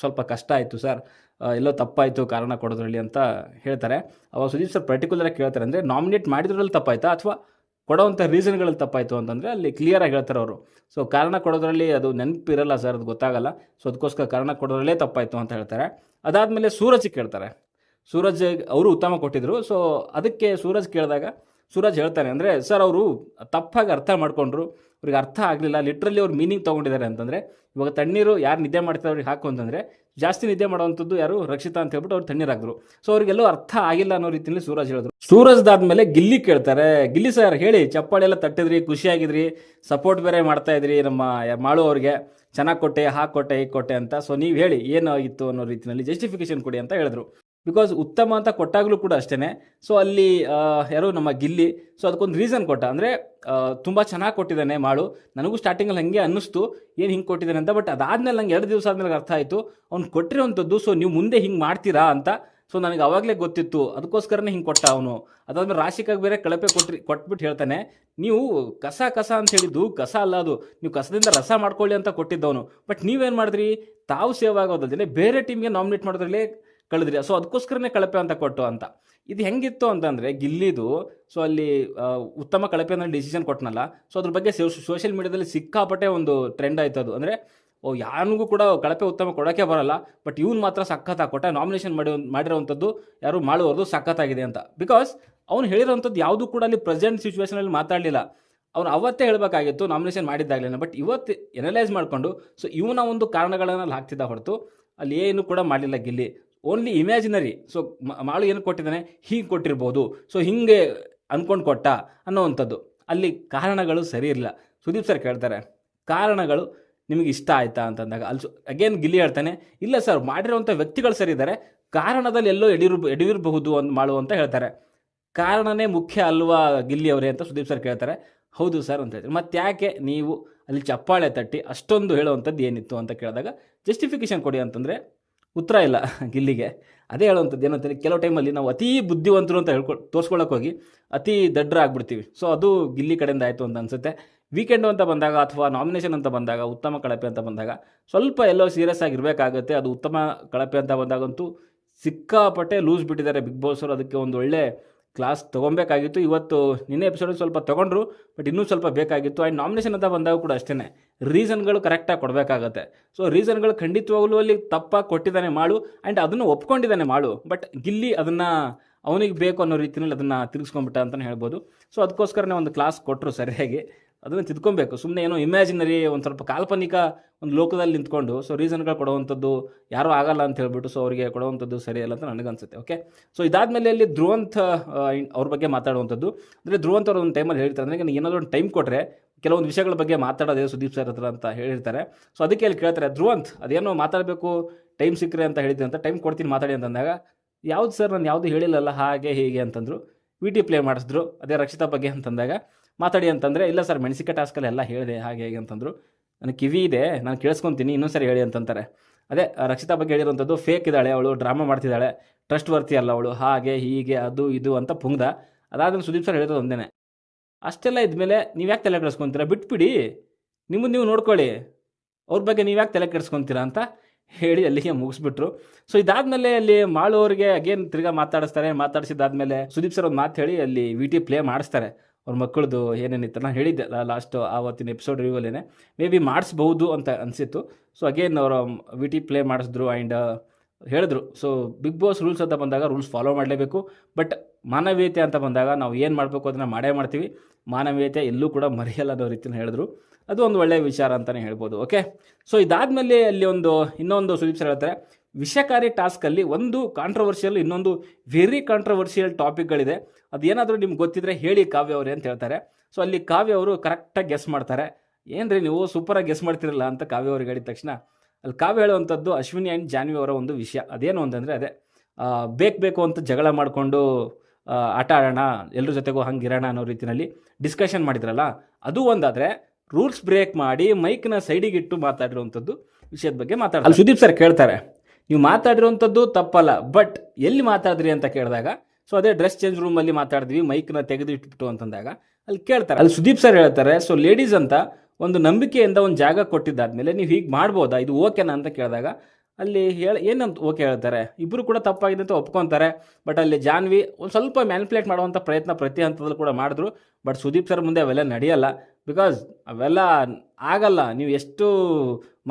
ಸ್ವಲ್ಪ ಕಷ್ಟ ಆಯಿತು ಸರ್. ಎಲ್ಲೋ ತಪ್ಪಾಯಿತು, ಕಾರಣ ಕೊಡೋದ್ರಲ್ಲಿ ಅಂತ ಹೇಳ್ತಾರೆ. ಅವಾಗ ಸುದೀಪ್ ಸರ್ ಪರ್ಟಿಕ್ಯುಲರ್ ಕೇಳ್ತಾರೆ ಅಂದರೆ ನಾಮಿನೇಟ್ ಮಾಡಿದ್ರಲ್ಲಿ ತಪ್ಪಾಯ್ತಾ ಅಥವಾ ಕೊಡೋವಂಥ ರೀಸನ್ಗಳಲ್ಲಿ ತಪ್ಪಾಯಿತು ಅಂತಂದರೆ, ಅಲ್ಲಿ ಕ್ಲಿಯರಾಗಿ ಹೇಳ್ತಾರೆ ಅವರು. ಸೊ ಕಾರಣ ಕೊಡೋದ್ರಲ್ಲಿ ಅದು ನೆನಪಿರಲ್ಲ ಸರ್, ಅದು ಗೊತ್ತಾಗಲ್ಲ. ಸೊ ಅದಕ್ಕೋಸ್ಕರ ಕಾರಣ ಕೊಡೋದ್ರಲ್ಲೇ ತಪ್ಪಾಯಿತು ಅಂತ ಹೇಳ್ತಾರೆ. ಅದಾದಮೇಲೆ ಸೂರಜ್ ಕೇಳ್ತಾರೆ. ಸೂರಜ್ ಅವರು ಉತ್ತಮ ಕೊಟ್ಟಿದ್ದರು ಸೊ ಅದಕ್ಕೆ ಸೂರಜ್ ಕೇಳಿದಾಗ ಸೂರಜ್ ಹೇಳ್ತಾನೆ ಅಂದರೆ, ಸರ್, ಅವರು ತಪ್ಪಾಗಿ ಅರ್ಥ ಮಾಡ್ಕೊಂಡ್ರು. ಅವ್ರಿಗೆ ಅರ್ಥ ಆಗಲಿಲ್ಲ. ಲಿಟ್ರಲಿ ಅವ್ರು ಮೀನಿಂಗ್ ತೊಗೊಂಡಿದ್ದಾರೆ ಅಂತಂದರೆ, ಇವಾಗ ತಣ್ಣೀರು ಯಾರು ನಿದ್ದೆ ಮಾಡ್ತಾರೆ ಅವ್ರಿಗೆ ಹಾಕು ಅಂತಂದರೆ, ಜಾಸ್ತಿ ನಿದ್ದೆ ಮಾಡುವಂಥದ್ದು ಯಾರು ರಕ್ಷಿತಾ ಅಂತ ಹೇಳ್ಬಿಟ್ಟು ಅವ್ರು ತಣ್ಣೀರು ಹಾಕಿದ್ರು ಸೊ ಅವ್ರಿಗೆಲ್ಲೋ ಅರ್ಥ ಆಗಿಲ್ಲ ಅನ್ನೋ ರೀತಿಯಲ್ಲಿ ಸೂರಜ್ ಹೇಳಿದ್ರು. ಸೂರಜ್ದಾದ್ಮೇಲೆ ಗಿಲ್ಲಿ ಕೇಳ್ತಾರೆ. ಗಿಲ್ಲಿ ಸರ್, ಹೇಳಿ, ಚಪ್ಪಾಳೆ ಎಲ್ಲ ತಟ್ಟಿದ್ರಿ, ಖುಷಿಯಾಗಿದ್ರಿ, ಸಪೋರ್ಟ್ ಬೇರೆ ಮಾಡ್ತಾ ಇದ್ರಿ ನಮ್ಮ ಮಾಳು ಅವ್ರಿಗೆ. ಚೆನ್ನಾಗಿ ಕೊಟ್ಟೆ, ಹಾಕಿ ಕೊಟ್ಟೆ ಕೊಟ್ಟೆ ಅಂತ. ಸೊ ನೀವು ಹೇಳಿ, ಏನಾಗಿತ್ತು ಅನ್ನೋ ರೀತಿಯಲ್ಲಿ ಜಸ್ಟಿಫಿಕೇಶನ್ ಕೊಡಿ ಅಂತ ಹೇಳಿದ್ರು. ಬಿಕಾಸ್ ಉತ್ತಮ ಅಂತ ಕೊಟ್ಟಾಗಲೂ ಕೂಡ ಅಷ್ಟೇ ಸೊ ಅಲ್ಲಿ ಯಾರೋ ನಮ್ಮ ಗಿಲ್ಲಿ ಸೊ ಅದಕ್ಕೊಂದು ರೀಸನ್ ಕೊಟ್ಟ. ಅಂದರೆ ತುಂಬ ಚೆನ್ನಾಗಿ ಕೊಟ್ಟಿದ್ದಾನೆ ಮಾಡು. ನನಗೂ ಸ್ಟಾರ್ಟಿಂಗಲ್ಲಿ ಹಾಗೆ ಅನ್ನಿಸ್ತು. ಏನು ಹಿಂಗೆ ಕೊಟ್ಟಿದ್ದಾನೆ ಅಂತ ಬಟ್ ಅದಾದ್ಮೇಲೆ ನಂಗೆ ಎರಡು ದಿವಸ ಆದ್ಮೇಲೆ ಅರ್ಥ ಆಯಿತು. ಅವ್ನು ಕೊಟ್ಟಿರೋವಂಥದ್ದು ಸೊ ನೀವು ಮುಂದೆ ಹಿಂಗೆ ಮಾಡ್ತೀರಾ ಅಂತ. ಸೊ ನನಗೆ ಅವಾಗಲೇ ಗೊತ್ತಿತ್ತು. ಅದಕ್ಕೋಸ್ಕರನೇ ಹಿಂಗೆ ಕೊಟ್ಟ ಅವನು. ಅದಾದ್ಮೇಲೆ ರಾಶಿಕಾಗಿ ಬೇರೆ ಕಳಪೆ ಕೊಟ್ರಿ ಕೊಟ್ಬಿಟ್ಟು ಹೇಳ್ತಾನೆ. ನೀವು ಕಸ ಕಸ ಅಂತ ಹೇಳಿದ್ದು, ಕಸ ಅಲ್ಲ ಅದು. ನೀವು ಕಸದಿಂದ ರಸ ಮಾಡ್ಕೊಳ್ಳಿ ಅಂತ ಕೊಟ್ಟಿದ್ದವನು. ಬಟ್ ನೀವೇನು ಮಾಡಿದ್ರಿ? ತಾವು ಸೇವ್ ಆಗೋದಲ್ಲದೆ ಬೇರೆ ಟೀಮ್ಗೆ ನಾಮಿನೇಟ್ ಮಾಡೋದ್ರಲ್ಲೇ ಕಳೆದ್ರಿ. ಸೊ ಅದಕ್ಕೋಸ್ಕರನೇ ಕಳಪೆ ಅಂತ ಕೊಟ್ಟು ಅಂತ. ಇದು ಹೆಂಗಿತ್ತು ಅಂತಂದರೆ, ಗಿಲ್ಲಿದು ಸೊ ಅಲ್ಲಿ ಉತ್ತಮ ಕಳಪೆ ಅನ್ನೋ ಡಿಸಿಷನ್ ಕೊಟ್ಟನಲ್ಲ ಸೊ ಅದ್ರ ಬಗ್ಗೆ ಸೋಷಿಯಲ್ ಮೀಡಿಯಾದಲ್ಲಿ ಸಿಕ್ಕಾಪಟ್ಟೆ ಒಂದು ಟ್ರೆಂಡ್ ಆಯ್ತು ಅದು. ಅಂದರೆ, ಓ ಯಾರಿಗೂ ಕೂಡ ಕಳಪೆ ಉತ್ತಮ ಕೊಡೋಕ್ಕೆ ಬರಲ್ಲ. ಬಟ್ ಇವ್ನು ಮಾತ್ರ ಸಖತ್ತಾಗಿ ಕೊಟ್ಟ ನಾಮಿನೇಷನ್ ಮಾಡಿ ಮಾಡಿರೋವಂಥದ್ದು ಯಾರು ಮಾಡುವವರು ಸಖತ್ತಾಗಿದೆ ಅಂತ. ಬಿಕಾಸ್ ಅವ್ನು ಹೇಳಿರೋವಂಥದ್ದು ಯಾವುದು ಕೂಡ ಅಲ್ಲಿ ಪ್ರೆಸೆಂಟ್ ಸಿಚುವೇಶನಲ್ಲಿ ಮಾತಾಡಲಿಲ್ಲ. ಅವ್ನು ಅವತ್ತೇ ಹೇಳಬೇಕಾಗಿತ್ತು ನಾಮಿನೇಷನ್ ಮಾಡಿದ್ದಾಗಲಿಲ್ಲ ಬಟ್ ಇವತ್ತು ಎನಲೈಸ್ ಮಾಡಿಕೊಂಡು ಸೊ ಇವನ ಒಂದು ಕಾರಣಗಳನ್ನು ಹಾಕ್ತಿದ್ದ ಹೊರತು, ಅಲ್ಲಿ ಏನು ಕೂಡ ಮಾಡಲಿಲ್ಲ Gilli. Only imaginary so Malu ಏನು ಕೊಟ್ಟಿದ್ದಾನೆ? ಹೀಗೆ ಕೊಟ್ಟಿರ್ಬೋದು. ಸೊ ಹಿಂಗೆ ಅಂದ್ಕೊಂಡು ಕೊಟ್ಟ ಅನ್ನೋವಂಥದ್ದು. ಅಲ್ಲಿ ಕಾರಣಗಳು ಸರಿ ಇರಲಿಲ್ಲ. ಸುದೀಪ್ ಸರ್ ಕೇಳ್ತಾರೆ, ಕಾರಣಗಳು ನಿಮಗೆ ಇಷ್ಟ ಆಯ್ತಾ? ಅಂತಂದಾಗ, ಅಲ್ಲಿ ಅಗೇನ್ ಗಿಲ್ಲಿ ಹೇಳ್ತಾನೆ, ಇಲ್ಲ ಸರ್ ಮಾಡಿರೋವಂಥ ವ್ಯಕ್ತಿಗಳು ಸರಿ ಇದ್ದಾರೆ ಕಾರಣದಲ್ಲಿ ಎಲ್ಲೋ ಎಡಿರು, ಎಡಿವಿರಬಹುದು ಅಂತ ಮಾಡು ಅಂತ ಹೇಳ್ತಾರೆ. ಕಾರಣನೇ ಮುಖ್ಯ ಅಲ್ವಾ ಗಿಲ್ಲಿ ಅವರೇ? ಅಂತ ಸುದೀಪ್ ಸರ್ ಕೇಳ್ತಾರೆ. ಹೌದು ಸರ್ ಅಂತ ಹೇಳ್ತಾರೆ. ಮತ್ತೆ ಯಾಕೆ ನೀವು ಅಲ್ಲಿ ಚಪ್ಪಾಳೆ ತಟ್ಟಿ ಅಷ್ಟೊಂದು ಹೇಳುವಂಥದ್ದು ಏನಿತ್ತು? ಅಂತ ಕೇಳಿದಾಗ ಜಸ್ಟಿಫಿಕೇಶನ್ ಕೊಡಿ ಅಂತಂದರೆ ಉತ್ತರ ಇಲ್ಲ ಗಿಲ್ಲಿಗೆ. ಅದೇ ಹೇಳುವಂಥದ್ದು ಏನಂತಂದರೆ ಕೆಲವು ಟೈಮಲ್ಲಿ ನಾವು ಅತೀ ಬುದ್ಧಿವಂತರು ಅಂತ ಹೇಳ್ಕೊ ತೋರಿಸ್ಕೊಳ್ಳೋಕೆ ಹೋಗಿ ಅತಿ ದಡ್ರ ಆಗ್ಬಿಡ್ತೀವಿ. ಸೊ ಅದು ಗಿಲ್ಲಿ ಕಡೆಯಿಂದ ಆಯಿತು ಅಂತ ಅನಿಸುತ್ತೆ. ವೀಕೆಂಡು ಅಂತ ಬಂದಾಗ ಅಥವಾ ನಾಮಿನೇಷನ್ ಅಂತ ಬಂದಾಗ, ಉತ್ತಮ ಕಳಪೆ ಅಂತ ಬಂದಾಗ, ಸ್ವಲ್ಪ ಎಲ್ಲೋ ಸೀರಿಯಸ್ ಆಗಿರಬೇಕಾಗುತ್ತೆ. ಅದು ಉತ್ತಮ ಕಳಪೆ ಅಂತ ಬಂದಾಗಂತೂ ಸಿಕ್ಕಾಪಟ್ಟೆ ಲೂಸ್ ಬಿಟ್ಟಿದ್ದಾರೆ ಬಿಗ್ ಬಾಸ್ ಅವರು. ಅದಕ್ಕೆ ಒಂದು ಒಳ್ಳೆ ಕ್ಲಾಸ್ ತೊಗೊಬೇಕಾಗಿತ್ತು ಇವತ್ತು ನಿನ್ನೆ ಎಪಿಸೋಡ್ ಸ್ವಲ್ಪ ತೊಗೊಂಡ್ರು ಬಟ್ ಇನ್ನೂ ಸ್ವಲ್ಪ ಬೇಕಾಗಿತ್ತು. ಆ್ಯಂಡ್ ನಾಮಿನೇಷನ್ ಅಂತ ಬಂದಾಗ ಕೂಡ ಅಷ್ಟೇ ರೀಸನ್ಗಳು ಕರೆಕ್ಟಾಗಿ ಕೊಡಬೇಕಾಗತ್ತೆ. ಸೊ ರೀಸನ್ಗಳು ಖಂಡಿತವಾಗ್ಲೂ ಅಲ್ಲಿ ತಪ್ಪಾಗಿ ಕೊಟ್ಟಿದ್ದಾನೆ ಮಾಡು ಆ್ಯಂಡ್ ಅದನ್ನು ಒಪ್ಕೊಂಡಿದ್ದಾನೆ ಮಾಡು. ಬಟ್ ಗಿಲ್ಲಿ ಅದನ್ನು ಅವನಿಗೆ ಬೇಕು ಅನ್ನೋ ರೀತಿಯಲ್ಲಿ ಅದನ್ನು ತಿರುಗಿಸ್ಕೊಂಬಿಟ್ಟ ಅಂತಲೇ ಹೇಳ್ಬೋದು. ಸೊ ಅದಕ್ಕೋಸ್ಕರನೇ ಒಂದು ಕ್ಲಾಸ್ ಕೊಟ್ಟರು ಸರಿಯಾಗಿ. ಅದನ್ನು ತಿದ್ಕೊಬೇಕು. ಸುಮ್ಮನೆ ಏನೋ ಇಮ್ಯಾಜಿನರಿ ಒಂದು ಸ್ವಲ್ಪ ಕಾಲ್ಪನಿಕ ಒಂದು ಲೋಕದಲ್ಲಿ ನಿಂತ್ಕೊಂಡು ಸೊ ರೀಸನ್ಗಳು ಕೊಡುವಂಥದ್ದು ಯಾರೂ ಆಗಲ್ಲ ಅಂತ ಹೇಳ್ಬಿಟ್ಟು ಸೊ ಅವರಿಗೆ ಕೊಡುವಂಥದ್ದು ಸರಿಯಲ್ಲ ಅಂತ ನನಗನ್ಸುತ್ತೆ ಓಕೆ ಸೊ ಇದಾದಮೇಲೆ ಅಲ್ಲಿ ಧ್ರುವಂತ ಅವ್ರ ಬಗ್ಗೆ ಮಾತಾಡುವಂಥದ್ದು. ಅಂದರೆ ಧ್ರುವಂತ ಅವರು ಒಂದು ಟೈಮಲ್ಲಿ ಹೇಳ್ತಾರೆ ಅಂದರೆ ನನಗೆ ಏನಾದರೂ ಒಂದು ಟೈಮ್ ಕೊಟ್ಟರೆ ಕೆಲವೊಂದು ವಿಷಯಗಳ ಬಗ್ಗೆ ಮಾತಾಡೋದೇ ಸುದೀಪ್ ಸರ್ ಹತ್ರ ಅಂತ ಹೇಳಿರ್ತಾರೆ. ಸೊ ಅದಕ್ಕೆ ಅಲ್ಲಿ ಕೇಳ್ತಾರೆ, ಧ್ರುವಂತ್, ಅದೇನೋ ಮಾತಾಡಬೇಕು? ಟೈಮ್ ಸಿಕ್ಕರೆ ಅಂತ ಹೇಳಿದ್ದೆ ಅಂತ ಟೈಮ್ ಕೊಡ್ತೀನಿ ಮಾತಾಡಿ ಅಂತಂದಾಗ, ಯಾವ್ದು ಸರ್ ನಾನು ಯಾವುದು ಹೇಳಿಲ್ಲಲ್ಲ, ಹಾಗೆ ಹೀಗೆ ಅಂತಂದರು. ವಿ ಟಿ ಪ್ಲೇ ಮಾಡಿಸಿದ್ರು, ಅದೇ ರಕ್ಷಿತಾ ಬಗ್ಗೆ ಅಂತಂದಾಗ ಮಾತಾಡಿ ಅಂತಂದರೆ, ಇಲ್ಲ ಸರ್ ಮೆಣಸಿಕ ಟಾಸ್ಕಲ್ಲಿ ಎಲ್ಲ ಹೇಳಿದೆ, ಹಾಗೆ ಹೇಗೆ ಅಂತಂದರು. ನನಗೆ ಕಿವಿ ಇದೆ, ನಾನು ಕೇಳಿಸ್ಕೊತೀನಿ, ಇನ್ನೊಂದು ಸರಿ ಹೇಳಿ ಅಂತಂತಾರೆ. ಅದೇ, ರಕ್ಷಿತಾ ಬಗ್ಗೆ ಹೇಳಿರುವಂಥದ್ದು ಫೇಕ್ ಇದ್ದಾಳೆ ಅವಳು ಡ್ರಾಮಾ ಮಾಡ್ತಿದ್ದಾಳೆ ಟ್ರಸ್ಟ್ ವರ್ತಿ ಅಲ್ಲ ಅವಳು, ಹಾಗೆ, ಹೀಗೆ, ಅದು, ಇದು ಅಂತ ಪುಂಗ್ದ. ಅದಾದ್ಮೇಲೆ ಸುದೀಪ್ ಸರ್ ಹೇಳಿರೋದು ಒಂದೇ ಅಷ್ಟೆಲ್ಲ ಇದ್ಮೇಲೆ ನೀವು ಯಾಕೆ ತಲೆ ಕೆಡಿಸ್ಕೊತೀರಾ? ಬಿಟ್ಬಿಡಿ. ನಿಮ್ಮದು ನೀವು ನೋಡ್ಕೊಳ್ಳಿ. ಅವ್ರ ಬಗ್ಗೆ ನೀವು ಯಾಕೆ ತಲೆ ಕೆಡಿಸ್ಕೊತೀರಾ ಅಂತ ಹೇಳಿ ಅಲ್ಲಿಗೆ ಮುಗಿಸ್ಬಿಟ್ರು. ಸೊ ಇದಾದ್ಮೇಲೆ ಅಲ್ಲಿ ಮಾಳೋರಿಗೆ ಅಗೇನ್ ತಿರ್ಗಾ ಮಾತಾಡಿಸ್ತಾರೆ. ಮಾತಾಡಿಸಿದಾದ್ಮೇಲೆ ಸುದೀಪ್ ಸರ್ ಒಂದು ಮಾತು ಹೇಳಿ ಅಲ್ಲಿ ವಿ ಟಿ ಪ್ಲೇ ಮಾಡಿಸ್ತಾರೆ. ಅವ್ರ ಮಕ್ಕಳದು ಏನೇನಿತ್ತು ನಾನು ಹೇಳಿದ್ದೆ ಲಾಸ್ಟ್ ಆವತ್ತಿನ ಎಪಿಸೋಡ್ ರಿವ್ಯೂಲೇನೆ ಮೇ ಬಿ ಮಾಡಿಸ್ಬಹುದು ಅಂತ ಅನಿಸಿತ್ತು. ಸೊ ಅಗೇನ್ ಅವರು ವಿ ಟಿ ಪ್ಲೇ ಮಾಡಿಸಿದ್ರು ಆ್ಯಂಡ್ ಹೇಳಿದ್ರು. ಸೊ ಬಿಗ್ ಬಾಸ್ ರೂಲ್ಸ್ ಅಂತ ಬಂದಾಗ ರೂಲ್ಸ್ ಫಾಲೋ ಮಾಡಲೇಬೇಕು. ಬಟ್ ಮಾನವೀಯತೆ ಅಂತ ಬಂದಾಗ ನಾವು ಏನು ಮಾಡಬೇಕು ಅದನ್ನು ಮಾಡೇ ಮಾಡ್ತೀವಿ. ಮಾನವೀಯತೆ ಎಲ್ಲೂ ಕೂಡ ಮರೆಯಲ್ಲ ಅನ್ನೋ ಹೇಳಿದ್ರು. ಅದು ಒಂದು ಒಳ್ಳೆಯ ವಿಚಾರ ಅಂತಲೇ ಹೇಳ್ಬೋದು ಓಕೆ ಸೊ ಇದಾದಮೇಲೆ ಅಲ್ಲಿ ಒಂದು, ಇನ್ನೊಂದು ಸುದೀಪ್ ಸರ್ ಹೇಳ್ತಾರೆ. ವಿಷಕಾರಿ ಟಾಸ್ಕಲ್ಲಿ ಒಂದು ಕಾಂಟ್ರವರ್ಷಿಯಲ್ ಇನ್ನೊಂದು ವೆರಿ ಕಾಂಟ್ರವರ್ಷಿಯಲ್ ಟಾಪಿಕ್ಗಳಿದೆ ಅದೇನಾದರೂ ನಿಮ್ಗೆ ಗೊತ್ತಿದ್ರೆ ಹೇಳಿ ಕಾವ್ಯ ಅವರೇ ಅಂತ ಹೇಳ್ತಾರೆ. ಸೊ ಅಲ್ಲಿ ಕಾವ್ಯ ಅವರು ಕರೆಕ್ಟಾಗಿ ಗೆಸ್ ಮಾಡ್ತಾರೆ. ಏನ್ರಿ ನೀವು ಸೂಪರಾಗಿ ಗೆಸ್ ಮಾಡ್ತಿರಲ್ಲ ಅಂತ ಕಾವ್ಯ ಅವ್ರಿಗೆ ಹೇಳಿದ ತಕ್ಷಣ ಅಲ್ಲಿ ಕಾವ್ಯ ಹೇಳುವಂಥದ್ದು ಅಶ್ವಿನಿ ಆ್ಯಂಡ್ ಜಾನ್ವಿ ಅವರ ಒಂದು ವಿಷಯ. ಅದೇನು ಅಂತಂದರೆ ಅದೇ ಬೇಕು ಬೇಕು ಅಂತ ಜಗಳ ಮಾಡಿಕೊಂಡು ಆಟ ಆಡೋಣ ಎಲ್ಲರ ಜೊತೆಗೂ ಹಂಗೆ ಇರೋಣ ಅನ್ನೋ ರೀತಿಯಲ್ಲಿ ಡಿಸ್ಕಷನ್ ಮಾಡಿದ್ರಲ್ಲ ಅದು ಒಂದಾದರೆ ರೂಲ್ಸ್ ಬ್ರೇಕ್ ಮಾಡಿ ಮೈಕ್ನ ಸೈಡಿಗೆ ಇಟ್ಟು ಮಾತಾಡಿರುವಂಥದ್ದು ವಿಷಯದ ಬಗ್ಗೆ ಮಾತಾಡ್ತಾರೆ. ಅಲ್ಲಿ ಸುದೀಪ್ ಸರ್ ಕೇಳ್ತಾರೆ. ನೀವು ಮಾತಾಡಿರುವಂಥದ್ದು ತಪ್ಪಲ್ಲ ಬಟ್ ಎಲ್ಲಿ ಮಾತಾಡಿದ್ರಿ ಅಂತ ಕೇಳಿದಾಗ ಸೊ ಅದೇ ಡ್ರೆಸ್ ಚೇಂಜ್ ರೂಮಲ್ಲಿ ಮಾತಾಡಿದ್ವಿ ಮೈಕ್ನ ತೆಗೆದು ಇಟ್ಬಿಟ್ಟು ಅಂತಂದಾಗ ಅಲ್ಲಿ ಕೇಳ್ತಾರೆ. ಅಲ್ಲಿ ಸುದೀಪ್ ಸರ್ ಹೇಳ್ತಾರೆ ಸೊ ಲೇಡೀಸ್ ಅಂತ ಒಂದು ನಂಬಿಕೆಯಿಂದ ಒಂದು ಜಾಗ ಕೊಟ್ಟಿದ್ದಾದ್ಮೇಲೆ ನೀವು ಹೀಗೆ ಮಾಡ್ಬೋದಾ? ಇದು ಓಕೆನಾ? ಅಂತ ಕೇಳಿದಾಗ ಅಲ್ಲಿ ಹೇಳಿ, ಏನಂತ ಓಕೆ ಹೇಳ್ತಾರೆ? ಇಬ್ಬರು ಕೂಡ ತಪ್ಪಾಗಿದೆ ಅಂತ ಒಪ್ಕೊತಾರೆ. ಬಟ್ ಅಲ್ಲಿ ಜಾನ್ವಿ ಒಂದು ಸ್ವಲ್ಪ ಮ್ಯಾನಿಪ್ಯುಲೇಟ್ ಮಾಡುವಂಥ ಪ್ರಯತ್ನ ಪ್ರತಿ ಹಂತದಲ್ಲೂ ಕೂಡ ಮಾಡಿದ್ರು. ಬಟ್ ಸುದೀಪ್ ಸರ್ ಮುಂದೆ ಅವೆಲ್ಲ ನಡೆಯಲ್ಲ. ಬಿಕಾಸ್ ಅವೆಲ್ಲ ಆಗಲ್ಲ. ನೀವು ಎಷ್ಟು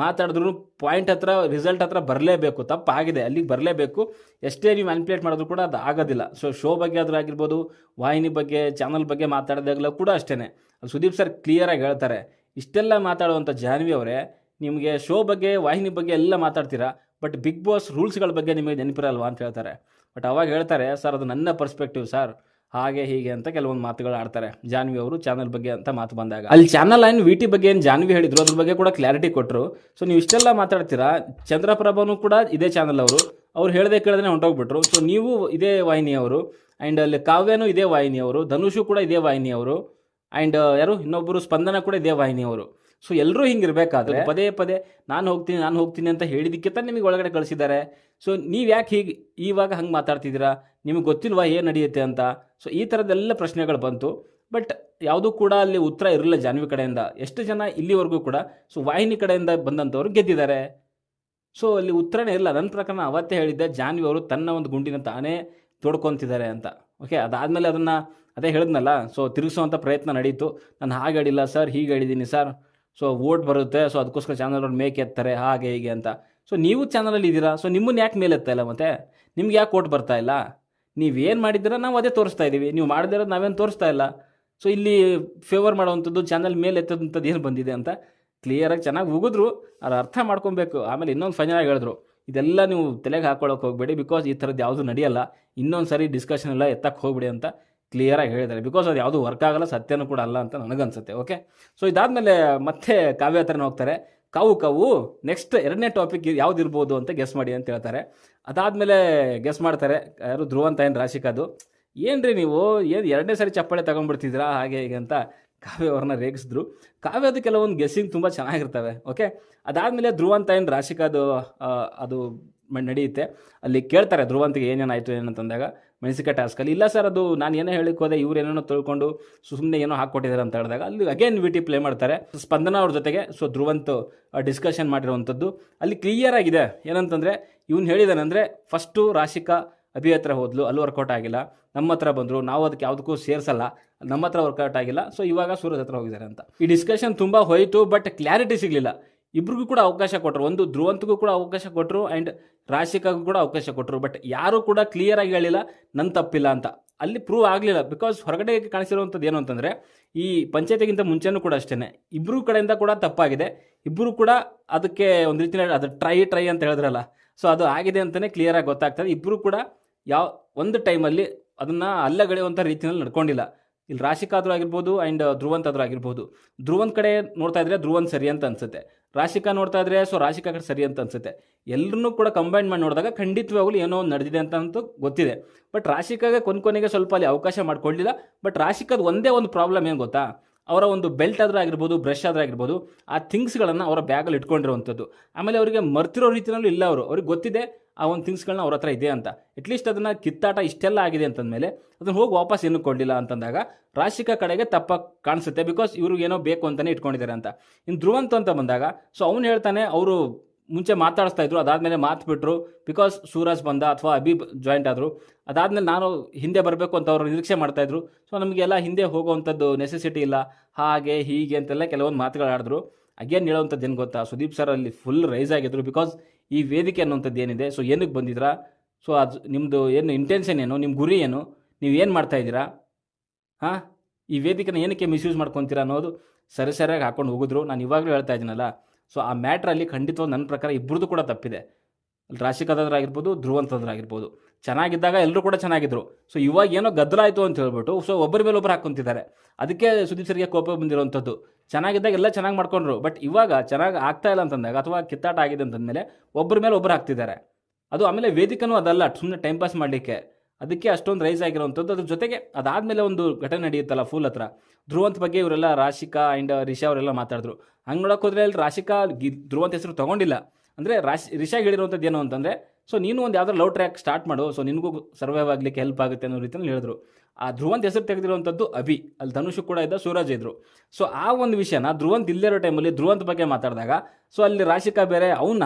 ಮಾತಾಡಿದ್ರು ಪಾಯಿಂಟ್ ಹತ್ರ ರಿಸಲ್ಟ್ ಹತ್ರ ಬರಲೇಬೇಕು. ತಪ್ಪಾಗಿದೆ. ಅಲ್ಲಿಗೆ ಬರಲೇಬೇಕು. ಎಷ್ಟೇ ನೀವು ಮ್ಯಾನಿಪ್ಯುಲೇಟ್ ಮಾಡಿದ್ರು ಕೂಡ ಅದು ಆಗೋದಿಲ್ಲ. ಸೊ ಶೋ ಬಗ್ಗೆ ಆದರೂ ಆಗಿರ್ಬೋದು, ವಾಹಿನಿ ಬಗ್ಗೆ ಚಾನಲ್ ಬಗ್ಗೆ ಮಾತಾಡಿದಾಗಲೂ ಕೂಡ ಅಷ್ಟೇ ಸುದೀಪ್ ಸರ್ ಕ್ಲಿಯರಾಗಿ ಹೇಳ್ತಾರೆ. ಇಷ್ಟೆಲ್ಲ ಮಾತಾಡುವಂಥ ಜಾನ್ವಿ ಅವರೇ ನಿಮಗೆ ಶೋ ಬಗ್ಗೆ, ವಾಹಿನಿ ಬಗ್ಗೆ ಎಲ್ಲ ಮಾತಾಡ್ತೀರಾ? ಬಟ್ ಬಿಗ್ ಬಾಸ್ ರೂಲ್ಸ್ಗಳ ಬಗ್ಗೆ ನಿಮಗೆ ನೆನಪಿರಲ್ವಾ ಅಂತ ಹೇಳ್ತಾರೆ. ಬಟ್ ಅವಾಗ ಹೇಳ್ತಾರೆ ಸರ್ ಅದು ನನ್ನ ಪರ್ಸ್ಪೆಕ್ಟಿವ್ ಸರ್ ಹಾಗೆ, ಹೀಗೆ ಅಂತ ಕೆಲವೊಂದು ಮಾತುಗಳು ಆಡ್ತಾರೆ. ಜಾನ್ವಿ ಅವರು ಚಾನಲ್ ಬಗ್ಗೆ ಅಂತ ಮಾತು ಬಂದಾಗ. ಅಲ್ಲಿ ಚಾನಲ್ ಏನು ವಿ ಟಿ ಬಗ್ಗೆ ಏನು ಜಾನ್ವಿ ಹೇಳಿದ್ರು, ಅದ್ರ ಬಗ್ಗೆ ಕೂಡ ಕ್ಲಾರಿಟಿ ಕೊಟ್ಟರು ಸೊ ನೀವು ಇಷ್ಟೆಲ್ಲ ಮಾತಾಡ್ತೀರಾ? ಚಂದ್ರಪ್ರಭನು ಕೂಡ ಇದೇ ಚಾನಲ್ ಅವರು. ಅವ್ರು ಹೇಳದೆ ಕೇಳದೇ ಹೊಂಟೋಗ್ಬಿಟ್ರು. ಸೊ ನೀವು ಇದೇ ವಾಹಿನಿಯವರು ಆ್ಯಂಡ್ ಅಲ್ಲಿ ಕಾವ್ಯನೂ ಇದೇ ವಾಹಿನಿಯವರು ಧನುಷು ಕೂಡ ಇದೇ ವಾಹಿನಿಯವರು ಆ್ಯಂಡ್ ಯಾರು? ಇನ್ನೊಬ್ಬರು ಸ್ಪಂದನ ಕೂಡ ಇದೇ ವಾಹಿನಿಯವರು ಸೊ ಎಲ್ಲರೂ ಹಿಂಗಿರ್ಬೇಕಾದ್ರೆ ಪದೇ ಪದೇ ನಾನು ಹೋಗ್ತೀನಿ ನಾನು ಹೋಗ್ತೀನಿ ಅಂತ ಹೇಳಿದಕ್ಕೆ ತಾನೇ ನಿಮಗೆ ಒಳಗಡೆ ಕಳಿಸಿದ್ದಾರೆ. ಸೊ ನೀವು ಯಾಕೆ ಹೀಗೆ ಇವಾಗ ಹಂಗೆ ಮಾತಾಡ್ತಿದ್ದೀರಾ? ನಿಮಗೆ ಗೊತ್ತಿಲ್ವಾ ಏನು ನಡೆಯುತ್ತೆ ಅಂತ? ಸೊ ಈ ಥರದ್ದೆಲ್ಲ ಪ್ರಶ್ನೆಗಳು ಬಂತು. ಬಟ್ ಯಾವುದೂ ಕೂಡ ಅಲ್ಲಿ ಉತ್ತರ ಇರಲಿಲ್ಲ ಜಾನ್ವಿ ಕಡೆಯಿಂದ. ಎಷ್ಟು ಜನ ಇಲ್ಲಿವರೆಗೂ ಕೂಡ ಸೊ ವಾಹಿನಿ ಕಡೆಯಿಂದ ಬಂದಂಥವ್ರು ಗೆದ್ದಿದ್ದಾರೆ. ಸೊ ಅಲ್ಲಿ ಉತ್ತರನೇ ಇಲ್ಲ ನನ್ನ ಪ್ರಕಾರ ನಾನು ಅವತ್ತೇ ಹೇಳಿದ್ದೆ. ಜಾನ್ವಿ ಅವರು ತನ್ನ ಒಂದು ಗುಂಡಿನ ತಾನೇ ತೊಡ್ಕೊತಿದ್ದಾರೆ ಅಂತ. ಓಕೆ ಅದಾದಮೇಲೆ ಅದನ್ನು ಅದೇ ಹೇಳಿದ್ನಲ್ಲ ಸೊ ತಿರುಗಿಸುವಂಥ ಪ್ರಯತ್ನ ನಡೀತು. ನಾನು ಹಾಗೆ ಹೇಳಿಲ್ಲ ಸರ್ ಹೀಗೆ ಹೇಳಿದ್ದೀನಿ ಸರ್. ಸೊ ವೋಟ್ ಬರುತ್ತೆ. ಸೊ ಅದಕ್ಕೋಸ್ಕರ ಚಾನಲ್ ಅವ್ರು ಮೇಕ್ ಎತ್ತಾರೆ, ಹಾಗೆ ಹೀಗೆ ಅಂತ. ಸೊ ನೀವು ಚಾನಲಲ್ಲಿ ಇದ್ದೀರಾ? ಸೊ ನಿಮ್ಮನ್ನ ಯಾಕೆ ಮೇಲೆ ಎತ್ತಾ ಇಲ್ಲ ಮತ್ತೆ? ನಿಮ್ಗೆ ಯಾಕೆ ಓಟ್ ಬರ್ತಾ ಇಲ್ಲ? ನೀವೇನು ಮಾಡಿದ್ದೀರಾ? ನಾವು ಅದೇ ತೋರಿಸ್ತಾ ಇದ್ದೀವಿ. ನೀವು ಮಾಡದಿರೋದು ನಾವೇನು ತೋರಿಸ್ತಾ ಇಲ್ಲ. ಸೊ ಇಲ್ಲಿ ಫೇವರ್ ಮಾಡೋವಂಥದ್ದು ಚಾನಲ್ ಮೇಲೆ ಎತ್ತದಂಥದ್ದು ಏನು ಬಂದಿದೆ ಅಂತ ಕ್ಲಿಯರಾಗಿ ಚೆನ್ನಾಗಿ ಉಗಿದ್ರು. ಅದು ಅರ್ಥ ಮಾಡ್ಕೊಬೇಕು. ಆಮೇಲೆ ಇನ್ನೊಂದು ಫೈನಲ್ ಹೇಳಿದ್ರು. ಇದೆಲ್ಲ ನೀವು ತಲೆಗೆ ಹಾಕೊಳ್ಳೋಕೆ ಹೋಗಬೇಡಿ. ಬಿಕಾಸ್ ಈ ಥರದ್ದು ಯಾವುದು ನಡೆಯಲ್ಲ. ಇನ್ನೊಂದು ಸರಿ ಡಿಸ್ಕಷನ್ ಎಲ್ಲ ಎತ್ತಕ್ಕೆ ಹೋಗ್ಬಿಡಿ ಅಂತ ಕ್ಲಿಯರಾಗಿ ಹೇಳಿದ್ದಾರೆ. ಬಿಕಾಸ್ ಅದು ಯಾವುದು ವರ್ಕ್ ಆಗಲ್ಲ, ಸತ್ಯನೂ ಕೂಡ ಅಲ್ಲ ಅಂತ ನನಗನ್ಸುತ್ತೆ ಓಕೆ ಸೊ ಇದಾದಮೇಲೆ ಮತ್ತೆ ಕಾವ್ಯ ಹತ್ರನೇ ಹೋಗ್ತಾರೆ. ಕಾವು ಕಾವು ನೆಕ್ಸ್ಟ್ ಎರಡನೇ ಟಾಪಿಕ್ ಯಾವ್ದು ಇರ್ಬೋದು ಅಂತ ಗೆಸ್ ಮಾಡಿ ಅಂತ ಹೇಳ್ತಾರೆ. ಅದಾದಮೇಲೆ ಗೆಸ್ ಮಾಡ್ತಾರೆ, ಯಾರು ಧ್ರುವಂತ ಏನು ರಾಶಿಕದು. ಏನ್ರಿ ನೀವು? ಏನು ಎರಡನೇ ಸರಿ ಚಪ್ಪಾಳೆ ತಗೊಂಡ್ಬಿಡ್ತಿದ್ದೀರಾ? ಹಾಗೆ ಹೀಗೆ ಅಂತ ಕಾವ್ಯ ಅವ್ರನ್ನ ರೇಗಿಸಿದ್ರು. ಕಾವ್ಯದ ಕೆಲವೊಂದು ಗೆಸ್ಸಿಂಗ್ ತುಂಬ ಚೆನ್ನಾಗಿರ್ತವೆ ಓಕೆ ಅದಾದಮೇಲೆ ಧ್ರುವಂತ ಏನು ರಾಶಿಕಾದು ಅದು ನಡೆಯುತ್ತೆ. ಅಲ್ಲಿ ಕೇಳ್ತಾರೆ, ಧ್ರುವಂತಿಗೆ ಏನೇನಾಯಿತು ಏನಂತಂದಾಗ ಮೆಣಸಿಕ ಟಾಸ್ಕಲ್ಲಿ ಇಲ್ಲ ಸರ್ ಅದು ನಾನು ಏನೋ ಹೇಳಿಕ್ಕೆ ಹೋದೆ, ಇವ್ರು ಏನೇನೋ ತಿಳ್ಕೊಂಡು ಸುಮ್ಮನೆ ಏನೋ ಹಾಕ್ಕೊಟ್ಟಿದ್ದಾರೆ ಅಂತ ಹೇಳಿದಾಗ, ಅಲ್ಲಿ ಅಗೇನ್ ವಿ ಟಿ ಪ್ಲೇ ಮಾಡ್ತಾರೆ. ಸ್ಪಂದನ ಅವ್ರ ಜೊತೆಗೆ ಸೊ ಧ್ರುವಂತ್ ಡಿಸ್ಕಷನ್ ಮಾಡಿರುವಂಥದ್ದು ಅಲ್ಲಿ ಕ್ಲಿಯರ್ ಆಗಿದೆ. ಏನಂತಂದರೆ, ಇವ್ನು ಹೇಳಿದಾನಂದರೆ ಫಸ್ಟು ರಾಶಿಕಾ ಅಭಿ ಹತ್ರ ಹೋದ್ಲು, ಅಲ್ಲಿ ವರ್ಕೌಟ್ ಆಗಿಲ್ಲ. ನಮ್ಮ ಹತ್ರ ಬಂದರು, ನಾವು ಅದಕ್ಕೆ ಯಾವುದಕ್ಕೂ ಸೇರಿಸಲ್ಲ. ನಮ್ಮ ಹತ್ರ ವರ್ಕೌಟ್ ಆಗಿಲ್ಲ. ಸೊ ಇವಾಗ ಸೂರಜ್ ಹತ್ರ ಹೋಗಿದ್ದಾರೆ ಅಂತ. ಈ ಡಿಸ್ಕಷನ್ ತುಂಬ ಹೋಯಿತು ಬಟ್ ಕ್ಲಾರಿಟಿ ಸಿಗಲಿಲ್ಲ. ಇಬ್ರಿಗೂ ಕೂಡ ಅವಕಾಶ ಕೊಟ್ಟರು ಒಂದು ಧ್ರುವಂತಗೂ ಕೂಡ ಅವಕಾಶ ಕೊಟ್ಟರು ಆ್ಯಂಡ್ ರಾಶಿಕಾಗೂ ಕೂಡ ಅವಕಾಶ ಕೊಟ್ಟರು ಬಟ್ ಯಾರೂ ಕೂಡ ಕ್ಲಿಯರ್ ಆಗಿ ಹೇಳಿಲ್ಲ ನನ್ನ ತಪ್ಪಿಲ್ಲ ಅಂತ. ಅಲ್ಲಿ ಪ್ರೂವ್ ಆಗಲಿಲ್ಲ. ಬಿಕಾಸ್ ಹೊರಗಡೆ ಕಾಣಿಸಿರುವಂಥದ್ದು ಏನು ಅಂತಂದರೆ, ಈ ಪಂಚಾಯತಿಗಿಂತ ಮುಂಚೆನೂ ಕೂಡ ಅಷ್ಟೇ ಇಬ್ಬರೂ ಕಡೆಯಿಂದ ಕೂಡ ತಪ್ಪಾಗಿದೆ. ಇಬ್ಬರೂ ಕೂಡ ಅದಕ್ಕೆ ಒಂದು ರೀತಿ ಅದು ಟ್ರೈ ಟ್ರೈ ಅಂತ ಹೇಳಿದ್ರಲ್ಲ. ಸೊ ಅದು ಆಗಿದೆ ಅಂತಲೇ ಕ್ಲಿಯರಾಗಿ ಗೊತ್ತಾಗ್ತದೆ. ಇಬ್ಬರೂ ಕೂಡ ಯಾವ, ಒಂದು ಟೈಮಲ್ಲಿ ಅದನ್ನು ಅಲ್ಲಗಳೆಯುವಂಥ ರೀತಿಯಲ್ಲಿ ನಡ್ಕೊಂಡಿಲ್ಲ. ಇಲ್ಲಿ ರಾಶಿಕಾದ್ರೂ ಆಗಿರ್ಬೋದು ಆ್ಯಂಡ್ ಧ್ರುವಂತಾದರೂ ಆಗಿರ್ಬೋದು. ಧ್ರುವಂತ್ ಕಡೆ ನೋಡ್ತಾ ಇದ್ರೆ ಧ್ರುವಂತ್ ಸರಿ ಅಂತ ಅನ್ಸುತ್ತೆ. ರಾಶಿಕಾ ನೋಡ್ತಾ ಇದ್ರೆ ಸೊ ರಾಶಿಕಾ ಸರಿ ಅಂತ ಅನ್ಸುತ್ತೆ. ಎಲ್ಲರೂ ಕೂಡ ಕಂಬೈನ್ ಮಾಡಿ ನೋಡಿದಾಗ ಖಂಡಿತವಾಗ್ಲೂ ಏನೋ ಒಂದು ನಡೆದಿದೆ ಅಂತ ಅಂತೂ ಗೊತ್ತಿದೆ. ಬಟ್ ರಾಶಿಕಾಗೆ ಕೊನೆ ಕೊನೆಗೆ ಸ್ವಲ್ಪ ಅಲ್ಲಿ ಅವಕಾಶ ಮಾಡ್ಕೊಳ್ಳಿಲ್ಲ ಬಟ್ ರಾಶಿಕಾದ ಒಂದೇ ಒಂದು ಪ್ರಾಬ್ಲಮ್ ಏನು ಗೊತ್ತಾ? ಅವರ ಒಂದು ಬೆಲ್ಟ್ ಆದ್ರೂ ಆಗಿರ್ಬೋದು ಬ್ರಷ್ ಆದ್ರೂ ಆಗಿರ್ಬೋದು, ಆ ಥಿಂಗ್ಸ್ಗಳನ್ನು ಅವರ ಬ್ಯಾಗಲ್ಲಿ ಇಟ್ಕೊಂಡಿರುವಂಥದ್ದು. ಆಮೇಲೆ ಅವರಿಗೆ ಮರ್ತಿರೋ ರೀತಿಯಲ್ಲೂ ಇಲ್ಲ ಅವರು. ಅವ್ರಿಗೆ ಗೊತ್ತಿದೆ ಆ ಒಂದು ಥಿಂಗ್ಸ್ಗಳನ್ನ ಅವ್ರ ಹತ್ರ ಇದೆ ಅಂತ. ಅಟ್ಲೀಸ್ಟ್ ಅದನ್ನು ಕಿತ್ತಾಟ ಇಷ್ಟೆಲ್ಲ ಆಗಿದೆ ಅಂತಂದಮೇಲೆ ಅದನ್ನು ಹೋಗಿ ವಾಪಸ್ ಏನೂ ಕೊಡಲಿಲ್ಲ ಅಂತಂದಾಗ ರಾಶಿಕ ಕಡೆಗೆ ತಪ್ಪ ಕಾಣಿಸುತ್ತೆ. ಬಿಕಾಸ್ ಇವ್ರಿಗೆ ಏನೋ ಬೇಕು ಅಂತಲೇ ಇಟ್ಕೊಂಡಿದ್ದಾರೆ ಅಂತ. ಇನ್ನು ಧ್ರುವಂತ ಅಂತ ಬಂದಾಗ ಸೊ ಅವ್ನು ಹೇಳ್ತಾನೆ, ಅವರು ಮುಂಚೆ ಮಾತಾಡಿಸ್ತಾ ಇದ್ರು, ಅದಾದಮೇಲೆ ಮಾತು ಬಿಟ್ಟರು ಬಿಕಾಸ್ ಸೂರಜ್ ಬಂದ ಅಥವಾ ಅಭಿ ಜಾಯಿಂಟ್ ಆದರು, ಅದಾದಮೇಲೆ ನಾನು ಹಿಂದೆ ಬರಬೇಕು ಅಂತ ಅವರು ನಿರೀಕ್ಷೆ ಮಾಡ್ತಾಯಿದ್ರು ಸೊ ನಮಗೆಲ್ಲ ಹಿಂದೆ ಹೋಗುವಂಥದ್ದು ನೆಸೆಸಿಟಿ ಇಲ್ಲ. ಹಾಗೆ, ಹೀಗೆ ಅಂತೆಲ್ಲ ಕೆಲವೊಂದು ಮಾತುಗಳು ಆಡಿದ್ರು ಅಗೇನ್ ಹೇಳೋವಂಥದ್ದು ಏನು ಗೊತ್ತಾ? ಸುದೀಪ್ ಸರ್ ಅಲ್ಲಿ ಫುಲ್ ರೈಸ್ ಆಗಿದ್ರು. ಬಿಕಾಸ್ ಈ ವೇದಿಕೆ ಅನ್ನುವಂಥದ್ದು ಏನಿದೆ? ಸೊ ಏನಕ್ಕೆ ಬಂದಿದ್ರಾ? ಸೊ ಅದು ನಿಮ್ಮದು ಏನು ಇಂಟೆನ್ಷನ್ ಏನು? ನಿಮ್ಮ ಗುರಿ ಏನು? ನೀವು ಏನು ಮಾಡ್ತಾ ಇದ್ದೀರಾ? ಹಾಂ? ಈ ವೇದಿಕೆನ ಏನಕ್ಕೆ ಮಿಸ್ಯೂಸ್ ಮಾಡ್ಕೊತೀರಾ ಅನ್ನೋದು ಸರಿ ಸರಿಯಾಗಿ ಹಾಕೊಂಡು ಹೋಗಿದ್ರು. ನಾನು ಇವಾಗಲೂ ಹೇಳ್ತಾ ಇದ್ದೀನಲ್ಲ. ಸೊ ಆ ಮ್ಯಾಟ್ರಲ್ಲಿ ಖಂಡಿತವಾಗಿ ನನ್ನ ಪ್ರಕಾರ ಇಬ್ಬರದು ಕೂಡ ತಪ್ಪಿದೆ. ರಾಶಿಕದಾದ್ರಾಗಿರ್ಬೋದು ಧ್ರುವಂತದ್ರಾಗಿರ್ಬೋದು ಚೆನ್ನಾಗಿದ್ದಾಗ ಎಲ್ಲರೂ ಕೂಡ ಚೆನ್ನಾಗಿದ್ರು. ಸೊ ಇವಾಗ ಏನೋ ಗದ್ದಲ ಆಯಿತು ಅಂತ ಹೇಳ್ಬಿಟ್ಟು ಸೊ ಒಬ್ಬರ ಮೇಲೆ ಒಬ್ಬರು ಹಾಕ್ಕೊಂತಿದ್ದಾರೆ ಅದಕ್ಕೆ ಸುದೀಪ್ ಸರ್ಗೆ ಕೋಪ ಬಂದಿರುವಂಥದ್ದು ಚೆನ್ನಾಗಿದ್ದಾಗ ಎಲ್ಲ ಚೆನ್ನಾಗಿ ಮಾಡ್ಕೊಂಡ್ರು. ಬಟ್ ಇವಾಗ ಚೆನ್ನಾಗಿ ಆಗ್ತಾ ಇಲ್ಲ ಅಂತಂದಾಗ, ಅಥವಾ ಕಿತ್ತಾಟ ಆಗಿದೆ ಅಂತಂದಮೇಲೆ ಒಬ್ಬರ ಮೇಲೆ ಒಬ್ಬರು ಹಾಕ್ತಿದ್ದಾರೆ. ಅದು ಆಮೇಲೆ ವೇದಿಕೆನೂ ಅದಲ್ಲ ಸುಮ್ಮನೆ ಟೈಮ್ ಪಾಸ್ ಮಾಡಲಿಕ್ಕೆ. ಅದಕ್ಕೆ ಅಷ್ಟೊಂದು ರೈಸ್ ಆಗಿರುವಂಥದ್ದು ಅದ್ರ ಜೊತೆಗೆ ಅದಾದಮೇಲೆ ಒಂದು ಘಟನೆ ನಡೆಯುತ್ತಲ್ಲ ಫೂಲ್ ಹತ್ರ. ಧ್ರುವಂತ್ ಬಗ್ಗೆ ಇವರೆಲ್ಲ ರಾಶಿಕಾ ಆ್ಯಂಡ್ ರಿಷಾ ಅವರೆಲ್ಲ ಮಾತಾಡಿದ್ರು. ಹಂಗೆ ನೋಡೋಕೆ ಹೋದ್ರೆ ಅಲ್ಲಿ ರಾಶಿಕಾ ಗಿ ಧ್ರುವಂತ್ ಹೆಸರು ತೊಗೊಂಡಿಲ್ಲ. ಅಂದರೆ ರಾಶಿ ರಿಷಾಗೆ ಹೇಳಿರುವಂಥದ್ದು ಏನು ಅಂತಂದರೆ ಸೊ ನೀನು ಒಂದು ಯಾವ್ದಾದ್ರು ಲವ್ ಟ್ರ್ಯಾಕ್ ಸ್ಟಾರ್ಟ್ ಮಾಡು. ಸೊ ನಿನಗೂ ಸರ್ವೈವ್ ಆಗಲಿಕ್ಕೆ ಹೆಲ್ಪ್ ಆಗುತ್ತೆ ಅನ್ನೋ ರೀತಿಯಲ್ಲಿ ಹೇಳಿದ್ರು. ಆ ಧ್ರುವಂತ್ ಹೆಸರು ತೆಗೆದಿರುವಂಥದ್ದು ಅಭಿ. ಅಲ್ಲಿ ಧನುಷ್ ಕೂಡ ಇದ್ದ, ಸೂರಜ್ ಇದ್ರು. ಸೊ ಆ ಒಂದು ವಿಷಯನ ಧ್ರುವಂತ ಇಲ್ಲಿರೋ ಇರೋ ಟೈಮಲ್ಲಿ ಧ್ರುವಂತ ಬಗ್ಗೆ ಮಾತಾಡಿದಾಗ ಸೊ ಅಲ್ಲಿ ರಾಶಿಕಾ ಬೇರೆ ಅವನ್ನ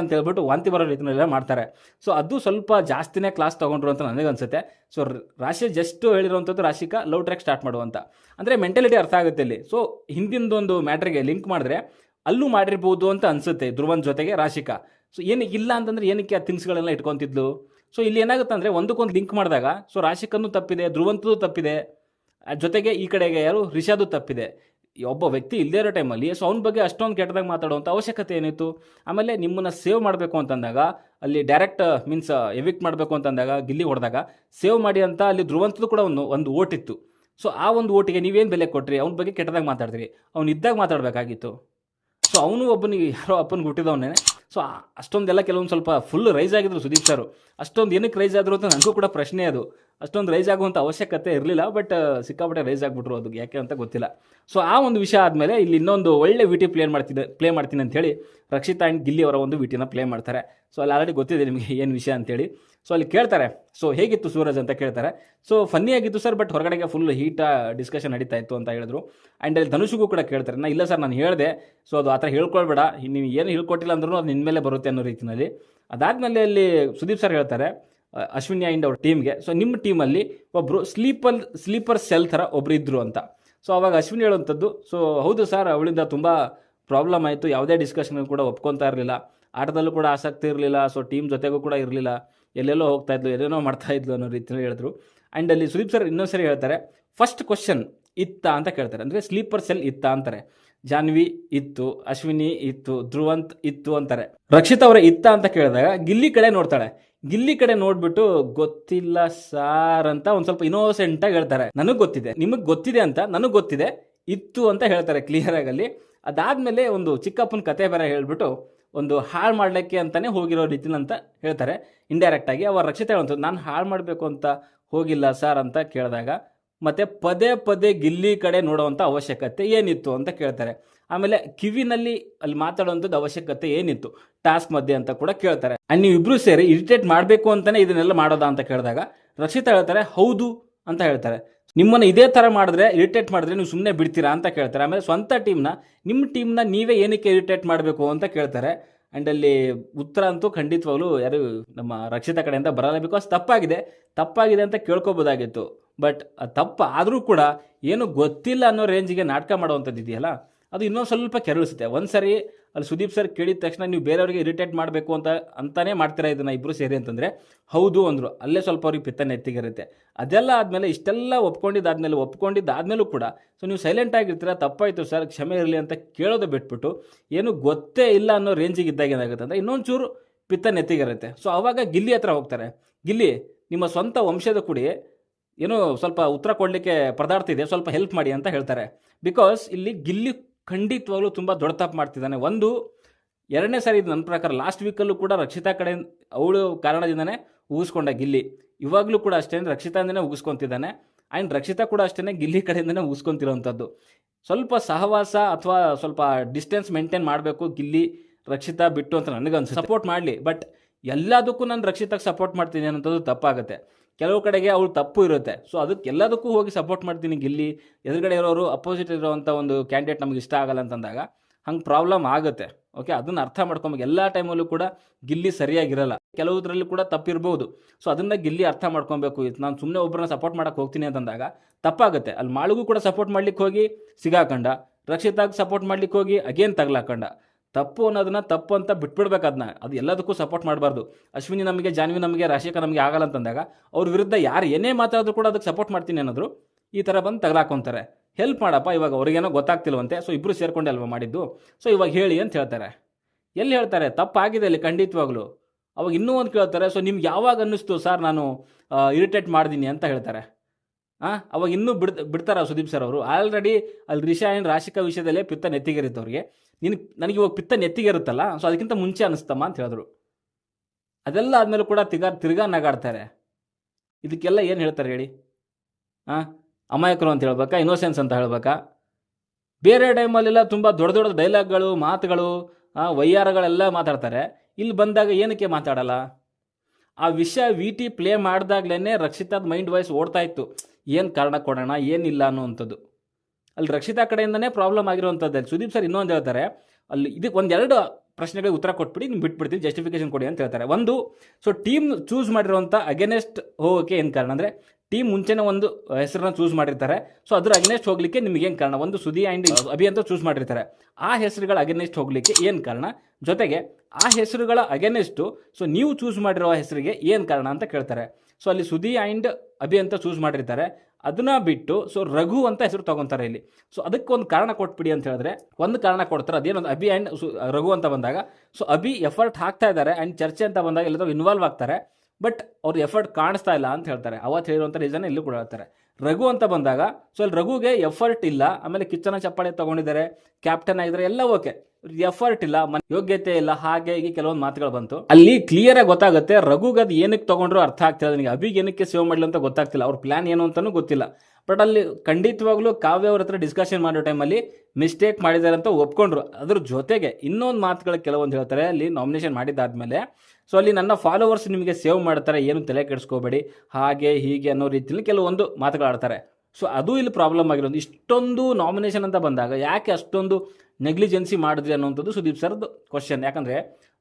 ಅಂತ ಹೇಳ್ಬಿಟ್ಟು ವಾಂತಿ ಬರೋ ರೀತಿಯಲ್ಲೆಲ್ಲ ಮಾಡ್ತಾರೆ. ಸೊ ಅದು ಸ್ವಲ್ಪ ಜಾಸ್ತಿನೇ ಕ್ಲಾಸ್ ತೊಗೊಂಡ್ರು ಅಂತ ನನಗೆ ಅನ್ಸುತ್ತೆ. ಸೊ ರಾಶಿ ಜಸ್ಟ್ ಹೇಳಿರುವಂಥದ್ದು ರಾಶಿಕಾ ಲವ್ ಟ್ರ್ಯಾಕ್ ಸ್ಟಾರ್ಟ್ ಮಾಡುವಂತ ಅಂದರೆ ಮೆಂಟಾಲಿಟಿ ಅರ್ಥ ಆಗುತ್ತೆ ಇಲ್ಲಿ. ಸೊ ಹಿಂದಿನದೊಂದು ಮ್ಯಾಟ್ರಿಗೆ ಲಿಂಕ್ ಮಾಡಿದ್ರೆ ಅಲ್ಲೂ ಮಾಡಿರ್ಬೋದು ಅಂತ ಅನ್ಸುತ್ತೆ ಧ್ರುವನ್ ಜೊತೆಗೆ ರಾಶಿಕಾ. ಸೊ ಏನು ಇಲ್ಲ ಅಂತಂದರೆ ಏನಕ್ಕೆ ಆ ಥಿಂಗ್ಸ್ಗಳೆಲ್ಲ ಇಟ್ಕೊತಿದ್ಲು? ಸೊ ಇಲ್ಲಿ ಏನಾಗುತ್ತೆ ಅಂದರೆ ಒಂದಕ್ಕೊಂದು ಲಿಂಕ್ ಮಾಡಿದಾಗ ಸೊ ರಾಶಿಕನ್ನು ತಪ್ಪಿದೆ ಧ್ರುವಂತದ್ದು ತಪ್ಪಿದೆ ಜೊತೆಗೆ ಈ ಕಡೆಗೆ ಯಾರು? ರಿಷಾದು ತಪ್ಪಿದೆ. ಒಬ್ಬ ವ್ಯಕ್ತಿ ಇಲ್ಲದೇ ಇರೋ ಟೈಮಲ್ಲಿ ಸೊ ಅವ್ನ ಬಗ್ಗೆ ಅಷ್ಟೊಂದು ಕೆಟ್ಟದಾಗ ಮಾತಾಡುವಂಥ ಅವಶ್ಯಕತೆ ಏನಿತ್ತು? ಆಮೇಲೆ ನಿಮ್ಮನ್ನು ಸೇವ್ ಮಾಡಬೇಕು ಅಂತಂದಾಗ, ಅಲ್ಲಿ ಡೈರೆಕ್ಟ್ ಮೀನ್ಸ್ ಎವಿಕ್ಟ್ ಮಾಡಬೇಕು ಅಂತಂದಾಗ, ಗಿಲ್ಲಿ ಹೊಡೆದಾಗ ಸೇವ್ ಮಾಡಿ ಅಂತ ಅಲ್ಲಿ ಧ್ರುವಂತದ್ದು ಕೂಡ ಒಂದು ಒಂದು ಓಟಿತ್ತು. ಸೊ ಆ ಒಂದು ಓಟಿಗೆ ನೀವೇನು ಬೆಲೆ ಕೊಟ್ರಿ? ಅವ್ನ ಬಗ್ಗೆ ಕೆಟ್ಟದಾಗ ಮಾತಾಡಿದ್ರಿ ಅವ್ನು ಇದ್ದಾಗ ಮಾತಾಡಬೇಕಾಗಿತ್ತು. ಸೊ ಅವನು ಒಬ್ಬನಿಗೆ ಯಾರೋ ಅಪ್ಪನಿಗೆ ಹುಟ್ಟಿದವನೇ ಸೊ ಅಷ್ಟೊಂದೆಲ್ಲ ಕೆಲವೊಂದು ಸ್ವಲ್ಪ ಫುಲ್ ರೈಸ್ ಆಗಿದ್ರು ಸುದೀಪ್ ಸರ್ ಅಷ್ಟೊಂದು ಏನಕ್ಕೆ ರೈಸ್ ಆದರು ಅಂತ ನನಗೂ ಕೂಡ ಪ್ರಶ್ನೆ ಅದು. ಅಷ್ಟೊಂದು ರೈಸ್ ಆಗುವಂಥ ಅವಶ್ಯಕತೆ ಇರಲಿಲ್ಲ ಬಟ್ ಸಿಕ್ಕಾಪಟ್ಟೆ ರೈಸ್ ಆಗಿಬಿಟ್ರು ಅದು ಯಾಕೆ ಅಂತ ಗೊತ್ತಿಲ್ಲ. ಸೊ ಆ ಒಂದು ವಿಷಯ ಆದಮೇಲೆ ಇಲ್ಲಿ ಇನ್ನೊಂದು ಒಳ್ಳೆ ವಿಟಿ ಪ್ಲೇ ಮಾಡ್ತಿದ್ದೆ ಪ್ಲೇ ಮಾಡ್ತೀನಿ ಅಂತ ಹೇಳಿ ರಕ್ಷಿತಾ ಆ್ಯಂಡ್ ಗಿಲ್ಲಿ ಅವರ ಒಂದು ವಿಟಿನ ಪ್ಲೇ ಮಾಡ್ತಾರೆ. ಸೊ ಅಲ್ಲಿ ಆಲ್ರೆಡಿ ಗೊತ್ತಿದೆ ನಿಮಗೆ ಏನು ವಿಷಯ ಅಂತೇಳಿ ಸೊ ಅಲ್ಲಿ ಕೇಳ್ತಾರೆ. ಸೊ ಹೇಗಿತ್ತು ಸೂರಜ್ ಅಂತ ಕೇಳ್ತಾರೆ. ಸೊ ಫನ್ನಿ ಆಗಿತ್ತು ಸರ್ ಬಟ್ ಹೊರಗಡೆಗೆ ಫುಲ್ ಹೀಟ ಡಿಸ್ಕಷನ್ ನಡೀತಾ ಇತ್ತು ಅಂತ ಹೇಳಿದ್ರು. ಆ್ಯಂಡ್ ಅಲ್ಲಿ ಧನುಷಿಗೂ ಕೂಡ ಕೇಳ್ತಾರೆ, ನಾ ಇಲ್ಲ ಸರ್ ನಾನು ಹೇಳಿದೆ. ಸೊ ಅದು ಆ ಥರ ಹೇಳ್ಕೊಳ್ಬೇಡ ನೀವು ಏನು ಹೇಳ್ಕೊಟ್ಟಿಲ್ಲ ಅಂದ್ರೂ ಅದು ನಿನ್ನ ಮೇಲೆ ಬರುತ್ತೆ ಅನ್ನೋ ರೀತಿಯಲ್ಲಿ ಅದಾದಮೇಲೆ ಅಲ್ಲಿ ಸುದೀಪ್ ಸರ್ ಹೇಳ್ತಾರೆ ಅಶ್ವಿನಿ ಆ್ಯಂಡ್ ಅವ್ರ ಟೀಮ್ಗೆ ಸೊ ನಿಮ್ಮ ಟೀಮಲ್ಲಿ ಒಬ್ಬರು ಸ್ಲೀಪರ್ ಸ್ಲೀಪರ್ ಸೆಲ್ ಥರ ಒಬ್ರು ಇದ್ದರು ಅಂತ. ಸೊ ಅವಾಗ ಅಶ್ವಿನಿ ಹೇಳುವಂಥದ್ದು ಸೊ ಹೌದು ಸರ್ ಅವಳಿಂದ ತುಂಬ ಪ್ರಾಬ್ಲಮ್ ಆಯಿತು. ಯಾವುದೇ ಡಿಸ್ಕಷನ್ ಕೂಡ ಒಪ್ಕೊತಾ ಇರಲಿಲ್ಲ. ಆಟದಲ್ಲೂ ಕೂಡ ಆಸಕ್ತಿ ಇರಲಿಲ್ಲ. ಸೊ ಟೀಮ್ ಜೊತೆಗೂ ಕೂಡ ಇರಲಿಲ್ಲ. ಎಲ್ಲೆಲ್ಲೋ ಹೋಗ್ತಾ ಇದ್ಲು ಎಲ್ಲೇನೋ ಮಾಡ್ತಾ ಇದ್ಲು ಅನ್ನೋ ರೀತಿಯಲ್ಲಿ ಹೇಳಿದ್ರು. ಆ್ಯಂಡ್ ಅಲ್ಲಿ ಸುದೀಪ್ ಸರ್ ಇನ್ನೊಂದು ಸರಿ ಹೇಳ್ತಾರೆ ಫಸ್ಟ್ ಕ್ವಶನ್ ಇತ್ತ ಅಂತ ಕೇಳ್ತಾರೆ. ಅಂದರೆ ಸ್ಲೀಪರ್ ಸೆಲ್ ಇತ್ತ ಅಂತಾರೆ. ಜಾನ್ವಿ ಇತ್ತು, ಅಶ್ವಿನಿ ಇತ್ತು, ಧ್ರುವಂತ್ ಇತ್ತು ಅಂತಾರೆ. ರಕ್ಷಿತ್ ಅವರ ಇತ್ತ ಅಂತ ಕೇಳಿದಾಗ ಗಿಲ್ಲಿ ಕಡೆ ನೋಡ್ತಾಳೆ. ಗಿಲ್ಲಿ ಕಡೆ ನೋಡ್ಬಿಟ್ಟು ಗೊತ್ತಿಲ್ಲ ಸಾರ್ ಅಂತ ಒಂದ್ ಸ್ವಲ್ಪ ಇನ್ನೋಸೆಂಟ್ ಆಗಿ ಹೇಳ್ತಾರೆ. ನನಗೆ ಗೊತ್ತಿದೆ. ನಿಮಗೆ ಗೊತ್ತಿದೆ ಅಂತ ನನಗೆ ಗೊತ್ತಿದೆ. ಇತ್ತು ಅಂತ ಹೇಳ್ತಾರೆ ಕ್ಲಿಯರ್ ಆಗಲ್ಲಿ. ಅದಾದ್ಮೇಲೆ ಒಂದು ಚಿಕ್ಕಪ್ಪನ ಕತೆ ಬೇರೆ ಹೇಳ್ಬಿಟ್ಟು ಒಂದು ಹಾಳು ಮಾಡ್ಲಿಕ್ಕೆ ಅಂತಾನೆ ಹೋಗಿರೋ ರೀತಿಲಿ ಅಂತ ಹೇಳ್ತಾರೆ. ಇಂಡೈರೆಕ್ಟ್ ಆಗಿ ಅವ್ರ ರಕ್ಷಿತ ಹೇಳುವಂಥದ್ದು ನಾನು ಹಾಳು ಮಾಡಬೇಕು ಅಂತ ಹೋಗಿಲ್ಲ ಸರ್ ಅಂತ ಕೇಳಿದಾಗ, ಮತ್ತೆ ಪದೇ ಪದೇ ಗಿಲ್ಲಿ ಕಡೆ ನೋಡುವಂತ ಅವಶ್ಯಕತೆ ಏನಿತ್ತು ಅಂತ ಕೇಳ್ತಾರೆ. ಆಮೇಲೆ ಕಿವಿನಲ್ಲಿ ಅಲ್ಲಿ ಮಾತಾಡುವಂಥದ್ದು ಅವಶ್ಯಕತೆ ಏನಿತ್ತು? ಟಾಸ್ಕ್ ಮಧ್ಯೆ ಅಂತ ಕೂಡ ಕೇಳ್ತಾರೆ. ಅಂಡ್ ನೀವು ಇಬ್ರು ಸೇರಿ ಇರಿಟೇಟ್ ಮಾಡಬೇಕು ಅಂತಲೇ ಇದನ್ನೆಲ್ಲ ಮಾಡೋದಾ ಅಂತ ಕೇಳಿದಾಗ ರಕ್ಷಿತಾ ಹೇಳ್ತಾರೆ, ಹೌದು ಅಂತ ಹೇಳ್ತಾರೆ. ನಿಮ್ಮನ್ನು ಇದೇ ಥರ ಮಾಡಿದ್ರೆ, ಇರಿಟೇಟ್ ಮಾಡಿದ್ರೆ ನೀವು ಸುಮ್ಮನೆ ಬಿಡ್ತೀರಾ ಅಂತ ಕೇಳ್ತಾರೆ. ಆಮೇಲೆ ಸ್ವಂತ ಟೀಮ್ನ, ನಿಮ್ಮ ಟೀಮ್ನ ನೀವೇ ಏನಕ್ಕೆ ಇರಿಟೇಟ್ ಮಾಡಬೇಕು ಅಂತ ಕೇಳ್ತಾರೆ. ಆ್ಯಂಡ್ ಅಲ್ಲಿ ಉತ್ತರ ಅಂತೂ ಖಂಡಿತವಾಗ್ಲೂ ಯಾರು ನಮ್ಮ ರಕ್ಷಿತ ಕಡೆಯಿಂದ ಬರಲ್ಲ ಬಿಕಾಸ್ ತಪ್ಪಾಗಿದೆ. ತಪ್ಪಾಗಿದೆ ಅಂತ ಕೇಳ್ಕೊಬೋದಾಗಿತ್ತು. ಬಟ್ ತಪ್ಪು ಆದರೂ ಕೂಡ ಏನು ಗೊತ್ತಿಲ್ಲ ಅನ್ನೋ ರೇಂಜಿಗೆ ನಾಟಕ ಮಾಡುವಂಥದ್ದು ಇದೆಯಲ್ಲ? ಅದು ಇನ್ನೊಂದು ಸ್ವಲ್ಪ ಕೆರಳಿಸುತ್ತೆ. ಒಂದು ಸರಿ ಅಲ್ಲಿ ಸುದೀಪ್ ಸರ್ ಕೇಳಿದ ತಕ್ಷಣ ನೀವು ಬೇರೆಯವ್ರಿಗೆ ಇರಿಟೇಟ್ ಮಾಡಬೇಕು ಅಂತ ಅಂತಲೇ ಮಾಡ್ತೀರಾ ಇದನ್ನು ಇಬ್ಬರು ಸೇರಿ ಅಂತಂದರೆ? ಹೌದು ಅಂದರು. ಅಲ್ಲೇ ಸ್ವಲ್ಪ ಅವ್ರಿಗೆ ಪಿತ್ತ ನೆತ್ತಿಗಿರುತ್ತೆ ಅದೆಲ್ಲ ಆದಮೇಲೆ ಇಷ್ಟೆಲ್ಲ ಒಪ್ಕೊಂಡಿದ್ದಾದ್ಮೇಲೆ, ಒಪ್ಕೊಂಡಿದ್ದಾದಮೇಲೂ ಕೂಡ ಸೊ ನೀವು ಸೈಲೆಂಟ್ ಆಗಿರ್ತೀರ, ತಪ್ಪಾಯಿತು ಸರ್, ಕ್ಷಮೆ ಇರಲಿ ಅಂತ ಕೇಳೋದು ಬಿಟ್ಬಿಟ್ಟು, ಏನು ಗೊತ್ತೇ ಇಲ್ಲ ಅನ್ನೋ ರೇಂಜಿಗೆ ಇದ್ದಾಗ ಏನಾಗುತ್ತೆ ಅಂದರೆ ಇನ್ನೊಂದು ಚೂರು ಪಿತ್ತ ನೆತ್ತಿಗಿರುತ್ತೆ ಸೊ ಆವಾಗ ಗಿಲ್ಲಿ ಹತ್ರ ಹೋಗ್ತಾರೆ. ಗಿಲ್ಲಿ, ನಿಮ್ಮ ಸ್ವಂತ ವಂಶದ ಕುಡಿ ಏನೋ ಸ್ವಲ್ಪ ಉತ್ತರ ಕೊಡಲಿಕ್ಕೆ ಪರದಾಡ್ತಿದೆ ಸ್ವಲ್ಪ ಹೆಲ್ಪ್ ಮಾಡಿ ಅಂತ ಹೇಳ್ತಾರೆ. ಬಿಕಾಸ್ ಇಲ್ಲಿ ಗಿಲ್ಲಿ ಖಂಡಿತವಾಗ್ಲೂ ತುಂಬ ದೊಡ್ಡ ತಪ್ಪು ಮಾಡ್ತಿದ್ದಾನೆ. ಒಂದು, ಎರಡನೇ ಸಾರಿ ಇದು ನನ್ನ ಪ್ರಕಾರ ಲಾಸ್ಟ್ ವೀಕಲ್ಲೂ ಕೂಡ ರಕ್ಷಿತಾ ಕಡೆ ಅವಳು ಕಾರಣದಿಂದನೇ ಉಗಿಸ್ಕೊಂಡ ಗಿಲ್ಲಿ. ಇವಾಗಲೂ ಕೂಡ ಅಷ್ಟೇ ರಕ್ಷಿತಾಂದನೇ ಉಗಿಸ್ಕೊತಿದ್ದಾನೆ. ಆ್ಯಂಡ್ ರಕ್ಷಿತಾ ಕೂಡ ಅಷ್ಟೇ ಗಿಲ್ಲಿ ಕಡೆಯಿಂದನೇ ಉಗಿಸ್ಕೊತಿರೋವಂಥದ್ದು ಸ್ವಲ್ಪ ಸಹವಾಸ ಅಥವಾ ಸ್ವಲ್ಪ ಡಿಸ್ಟೆನ್ಸ್ ಮೇಂಟೈನ್ ಮಾಡಬೇಕು ಗಿಲ್ಲಿ, ರಕ್ಷಿತಾ ಬಿಟ್ಟು ಅಂತ ನನಗೆ ಅನ್ಸುತ್ತೆ ಸಪೋರ್ಟ್ ಮಾಡಲಿ ಬಟ್ ಎಲ್ಲದಕ್ಕೂ ನಾನು ರಕ್ಷಿತಾಗೆ ಸಪೋರ್ಟ್ ಮಾಡ್ತೀನಿ ಅನ್ನೋಂಥದ್ದು ತಪ್ಪಾಗುತ್ತೆ. ಕೆಲವು ಕಡೆಗೆ ಅವಳು ತಪ್ಪು ಇರುತ್ತೆ. ಸೊ ಅದಕ್ಕೆ ಎಲ್ಲದಕ್ಕೂ ಹೋಗಿ ಸಪೋರ್ಟ್ ಮಾಡ್ತೀನಿ ಗಿಲ್ಲಿ. ಎದುರುಗಡೆ ಇರೋರು ಅಪೋಸಿಟ್ ಇರೋವಂಥ ಒಂದು ಕ್ಯಾಂಡಿಡೇಟ್ ನಮ್ಗೆ ಇಷ್ಟ ಆಗಲ್ಲ ಅಂತಂದಾಗ ಹಂಗೆ ಪ್ರಾಬ್ಲಮ್ ಆಗುತ್ತೆ. ಓಕೆ ಅದನ್ನು ಅರ್ಥ ಮಾಡ್ಕೊಬೇಕು. ಎಲ್ಲ ಟೈಮಲ್ಲೂ ಕೂಡ ಗಿಲ್ಲಿ ಸರಿಯಾಗಿರಲ್ಲ. ಕೆಲವುದ್ರಲ್ಲಿ ಕೂಡ ತಪ್ಪಿರ್ಬೋದು. ಸೊ ಅದನ್ನು ಗಿಲ್ಲಿ ಅರ್ಥ ಮಾಡ್ಕೊಬೇಕು. ನಾನು ಸುಮ್ಮನೆ ಒಬ್ಬರನ್ನ ಸಪೋರ್ಟ್ ಮಾಡೋಕೆ ಹೋಗ್ತೀನಿ ಅಂತಂದಾಗ ತಪ್ಪಾಗುತ್ತೆ. ಅಲ್ಲಿ ಮಾಳಿಗೂ ಕೂಡ ಸಪೋರ್ಟ್ ಮಾಡ್ಲಿಕ್ಕೆ ಹೋಗಿ ಸಿಗಾಕಂಡ. ರಕ್ಷಿತಾಗಿ ಸಪೋರ್ಟ್ ಮಾಡ್ಲಿಕ್ಕೆ ಹೋಗಿ ಅಗೇನ್ ತಗ್ಲಾಕಂಡ. ತಪ್ಪು ಅನ್ನೋದನ್ನ ತಪ್ಪು ಅಂತ ಬಿಟ್ಬಿಡ್ಬೇಕು ಅದನ್ನ ಅದು ಎಲ್ಲದಕ್ಕೂ ಸಪೋರ್ಟ್ ಮಾಡಬಾರ್ದು. ಅಶ್ವಿನಿ ನಮಗೆ, ಜಾನ್ವಿ ನಮಗೆ ರಾಶಿಕಾ ನಮಗೆ ಆಗಲ್ಲ ಅಂತಂದಾಗ ಅವ್ರ ವಿರುದ್ಧ ಯಾರು ಏನೇ ಮಾತಾಡಿದ್ರು ಕೂಡ ಅದಕ್ಕೆ ಸಪೋರ್ಟ್ ಮಾಡ್ತೀನಿ ಅನ್ನೋದ್ರು ಈ ಥರ ಬಂದು ತಗಲಾಕೊಂತಾರೆ ಹೆಲ್ಪ್ ಮಾಡಪ್ಪ, ಇವಾಗ ಅವ್ರಿಗೇನೋ ಗೊತ್ತಾಗ್ತಿಲ್ವಂತೆ. ಸೊ ಇಬ್ಬರು ಸೇರ್ಕೊಂಡೆ ಅಲ್ವಾ ಮಾಡಿದ್ದು? ಸೊ ಇವಾಗ ಹೇಳಿ ಅಂತ ಹೇಳ್ತಾರೆ. ಎಲ್ಲಿ ಹೇಳ್ತಾರೆ? ತಪ್ಪಾಗಿದೆ ಅಲ್ಲಿ ಖಂಡಿತವಾಗ್ಲು. ಅವಾಗ ಇನ್ನೂ ಒಂದು ಕೇಳ್ತಾರೆ ಸೊ ನಿಮ್ಗೆ ಯಾವಾಗ ಅನ್ನಿಸ್ತು? ಸರ್ ನಾನು ಇರಿಟೇಟ್ ಮಾಡಿದ್ದೀನಿ ಅಂತ ಹೇಳ್ತಾರೆ. ಹಾಂ ಅವಾಗ ಇನ್ನೂ ಬಿಡ್ ಬಿಡ್ತಾರ ಸುದೀಪ್ ಸರ್ ಅವರು. ಆಲ್ರೆಡಿ ಅಲ್ಲಿ ರಿಷಾ ಆ್ಯಂಡ್ ರಾಶಿಕಾ ವಿಷಯದಲ್ಲೇ ಪಿತ್ತ ನೆತ್ತಿಗೇರಿತ್ತು ಅವ್ರಿಗೆ ನಿನ್, ನನಗೆ ಇವಾಗ ಪಿತ್ತ ನೆತ್ತಿಗೆ ಇರುತ್ತಲ್ಲ ಸೊ ಅದಕ್ಕಿಂತ ಮುಂಚೆ ಅನಿಸ್ತಮ್ಮ ಅಂತ ಹೇಳಿದ್ರು. ಅದೆಲ್ಲ ಆದಮೇಲೆ ಕೂಡ ತಿರ್ಗಾ ತಿರ್ಗಾ ನಗಾಡ್ತಾರೆ. ಇದಕ್ಕೆಲ್ಲ ಏನು ಹೇಳ್ತಾರೆ ಹೇಳಿ? ಹಾಂ ಅಮಾಯಕರು ಅಂತ ಹೇಳ್ಬೇಕಾ? ಇನ್ನೋಸೆನ್ಸ್ ಅಂತ ಹೇಳ್ಬೇಕಾ? ಬೇರೆ ಟೈಮಲ್ಲೆಲ್ಲ ತುಂಬ ದೊಡ್ಡ ದೊಡ್ಡ ಡೈಲಾಗ್ಗಳು ಮಾತುಗಳು ವೈಯಾರಗಳೆಲ್ಲ ಮಾತಾಡ್ತಾರೆ. ಇಲ್ಲಿ ಬಂದಾಗ ಏನಕ್ಕೆ ಮಾತಾಡಲ್ಲ? ಆ ವಿಷಯ ವಿ ಟಿ ಪ್ಲೇ ಮಾಡಿದಾಗ್ಲೇ ರಕ್ಷಿತಾದ ಮೈಂಡ್ ವಾಯ್ಸ್ ಓಡ್ತಾ ಇತ್ತು. ಏನು ಕಾರಣ ಕೊಡೋಣ, ಏನಿಲ್ಲ ಅನ್ನುವಂಥದ್ದು. ಅಲ್ಲಿ ರಕ್ಷಿತಾ ಕಡೆಯಿಂದನೇ ಪ್ರಾಬ್ಲಮ್ ಆಗಿರುವಂಥದ್ದು ಅಲ್ಲಿ ಸುದೀಪ್ ಸರ್ ಇನ್ನೊಂದು ಹೇಳ್ತಾರೆ, ಅಲ್ಲಿ ಇದಕ್ಕೆ ಒಂದೆರಡು ಪ್ರಶ್ನೆಗಳಿಗೆ ಉತ್ತರ ಕೊಟ್ಬಿಡಿ ನೀವು ಬಿಟ್ಬಿಡ್ತೀನಿ ಜಸ್ಟಿಫಿಕೇಶನ್ ಕೊಡಿ ಅಂತ ಹೇಳ್ತಾರೆ. ಒಂದು ಸೊ ಟೀಮ್ ಚೂಸ್ ಮಾಡಿರುವಂಥ ಅಗೇನೆಸ್ಟ್ ಹೋಗೋಕೆ ಏನು ಕಾರಣ? ಅಂದರೆ ಟೀಮ್ ಮುಂಚೆನೇ ಒಂದು ಹೆಸರನ್ನ ಚೂಸ್ ಮಾಡಿರ್ತಾರೆ. ಸೊ ಅದ್ರ ಅಗೇನೆಸ್ಟ್ ಹೋಗಲಿಕ್ಕೆ ನಿಮ್ಗೆ ಏನು ಕಾರಣ? ಒಂದು ಸುದಿ ಆ್ಯಂಡ್ ಅಭಿ ಅಂತ ಚೂಸ್ ಮಾಡಿರ್ತಾರೆ. ಆ ಹೆಸರುಗಳ ಅಗೇನೆಸ್ಟ್ ಹೋಗಲಿಕ್ಕೆ ಏನು ಕಾರಣ? ಜೊತೆಗೆ ಆ ಹೆಸರುಗಳ ಅಗೇನೆಸ್ಟು ಸೊ ನೀವು ಚೂಸ್ ಮಾಡಿರೋ ಹೆಸರಿಗೆ ಏನು ಕಾರಣ ಅಂತ ಕೇಳ್ತಾರೆ. ಸೊ ಅಲ್ಲಿ ಸುದಿ ಆ್ಯಂಡ್ ಅಭಿ ಅಂತ ಚೂಸ್ ಮಾಡಿರ್ತಾರೆ. ಅದನ್ನ ಬಿಟ್ಟು ಸೊ ರಘು ಅಂತ ಹೆಸರು ತಗೊಂತಾರೆ ಇಲ್ಲಿ. ಸೊ ಅದಕ್ಕೆ ಒಂದು ಕಾರಣ ಕೊಟ್ಬಿಡಿ ಅಂತ ಹೇಳಿದ್ರೆ, ಒಂದು ಕಾರಣ ಕೊಡ್ತಾರೆ. ಅದೇನೊಂದು ಅಭಿ ಆ್ಯಂಡ್ ರಘು ಅಂತ ಬಂದಾಗ. ಸೊ ಅಭಿ ಎಫರ್ಟ್ ಹಾಕ್ತಾ ಇದ್ದಾರೆ ಆ್ಯಂಡ್ ಚರ್ಚೆ ಅಂತ ಬಂದಾಗ ಎಲ್ಲರೂ ಇನ್ವಾಲ್ವ್ ಆಗ್ತಾರೆ. ಬಟ್ ಅವ್ರ ಎಫರ್ಟ್ ಕಾಣಿಸ್ತಾ ಇಲ್ಲ ಅಂತ ಹೇಳ್ತಾರೆ. ಅವತ್ತು ಹೇಳಿರುವಂಥ ರೀಸನ್ ಇಲ್ಲೂ ಕೂಡ ಹೇಳ್ತಾರೆ. ರಘು ಅಂತ ಬಂದಾಗ ಸೊ ಅಲ್ಲಿ ರಘುಗೆ ಎಫರ್ಟ್ ಇಲ್ಲ, ಆಮೇಲೆ ಕಿಚ್ಚನ ಚಪ್ಪಾಳೆ ತಗೊಂಡಿದ್ದಾರೆ ಕ್ಯಾಪ್ಟನ್ ಆಗಿದ್ದಾರೆ, ಎಲ್ಲ ಓಕೆ ಎಫರ್ಟ್ ಇಲ್ಲ ಯೋಗ್ಯತೆ ಇಲ್ಲ, ಹಾಗೆ ಹೀಗೆ ಕೆಲವೊಂದು ಮಾತುಗಳು ಬಂತು. ಅಲ್ಲಿ ಕ್ಲಿಯರ್ ಆಗಿ ಗೊತ್ತಾಗುತ್ತೆ, ರಘುಗೆ ಅದು ಏನಕ್ಕೆ ತಗೊಂಡ್ರು ಅರ್ಥ ಆಗ್ತಿಲ್ಲ, ನನಗೆ ಅಭಿಗೆ ಏನಕ್ಕೆ ಸೇವ್ ಮಾಡಲಿ ಅಂತ ಗೊತ್ತಾಗ್ತಿಲ್ಲ, ಅವ್ರ ಪ್ಲಾನ್ ಏನು ಅಂತಾನೂ ಗೊತ್ತಿಲ್ಲ. ಬಟ್ ಅಲ್ಲಿ ಖಂಡಿತವಾಗ್ಲೂ ಕಾವ್ಯ ಅವ್ರ ಹತ್ರ ಡಿಸ್ಕಷನ್ ಮಾಡೋ ಟೈಮಲ್ಲಿ ಮಿಸ್ಟೇಕ್ ಮಾಡಿದ್ದಾರೆ ಅಂತ ಒಪ್ಕೊಂಡ್ರು. ಅದ್ರ ಜೊತೆಗೆ ಇನ್ನೊಂದು ಮಾತುಗಳು ಕೆಲವೊಂದು ಹೇಳ್ತಾರೆ, ಅಲ್ಲಿ ನಾಮಿನೇಷನ್ ಮಾಡಿದ್ದಾದ್ಮೇಲೆ ಸೊ ಅಲ್ಲಿ ನನ್ನ ಫಾಲೋವರ್ಸ್ ನಿಮಗೆ ಸೇವ್ ಮಾಡ್ತಾರೆ, ಏನು ತಲೆ ಕೆಡಿಸ್ಕೋಬೇಡಿ, ಹಾಗೆ ಹೀಗೆ ಅನ್ನೋ ರೀತಿಯಲ್ಲಿ ಕೆಲವೊಂದು ಮಾತುಗಳಾಡ್ತಾರೆ ಸೊ ಅದು ಇಲ್ಲಿ ಪ್ರಾಬ್ಲಮ್ ಆಗಿರೋದು. ಇಷ್ಟೊಂದು ನಾಮಿನೇಷನ್ ಅಂತ ಬಂದಾಗ ಯಾಕೆ ಅಷ್ಟೊಂದು ನೆಗ್ಲಿಜೆನ್ಸಿ ಮಾಡಿದ್ರಿ ಅನ್ನೋಂಥದ್ದು ಸುದೀಪ್ ಸರ್ದು ಕ್ವಶನ್ ಯಾಕಂದರೆ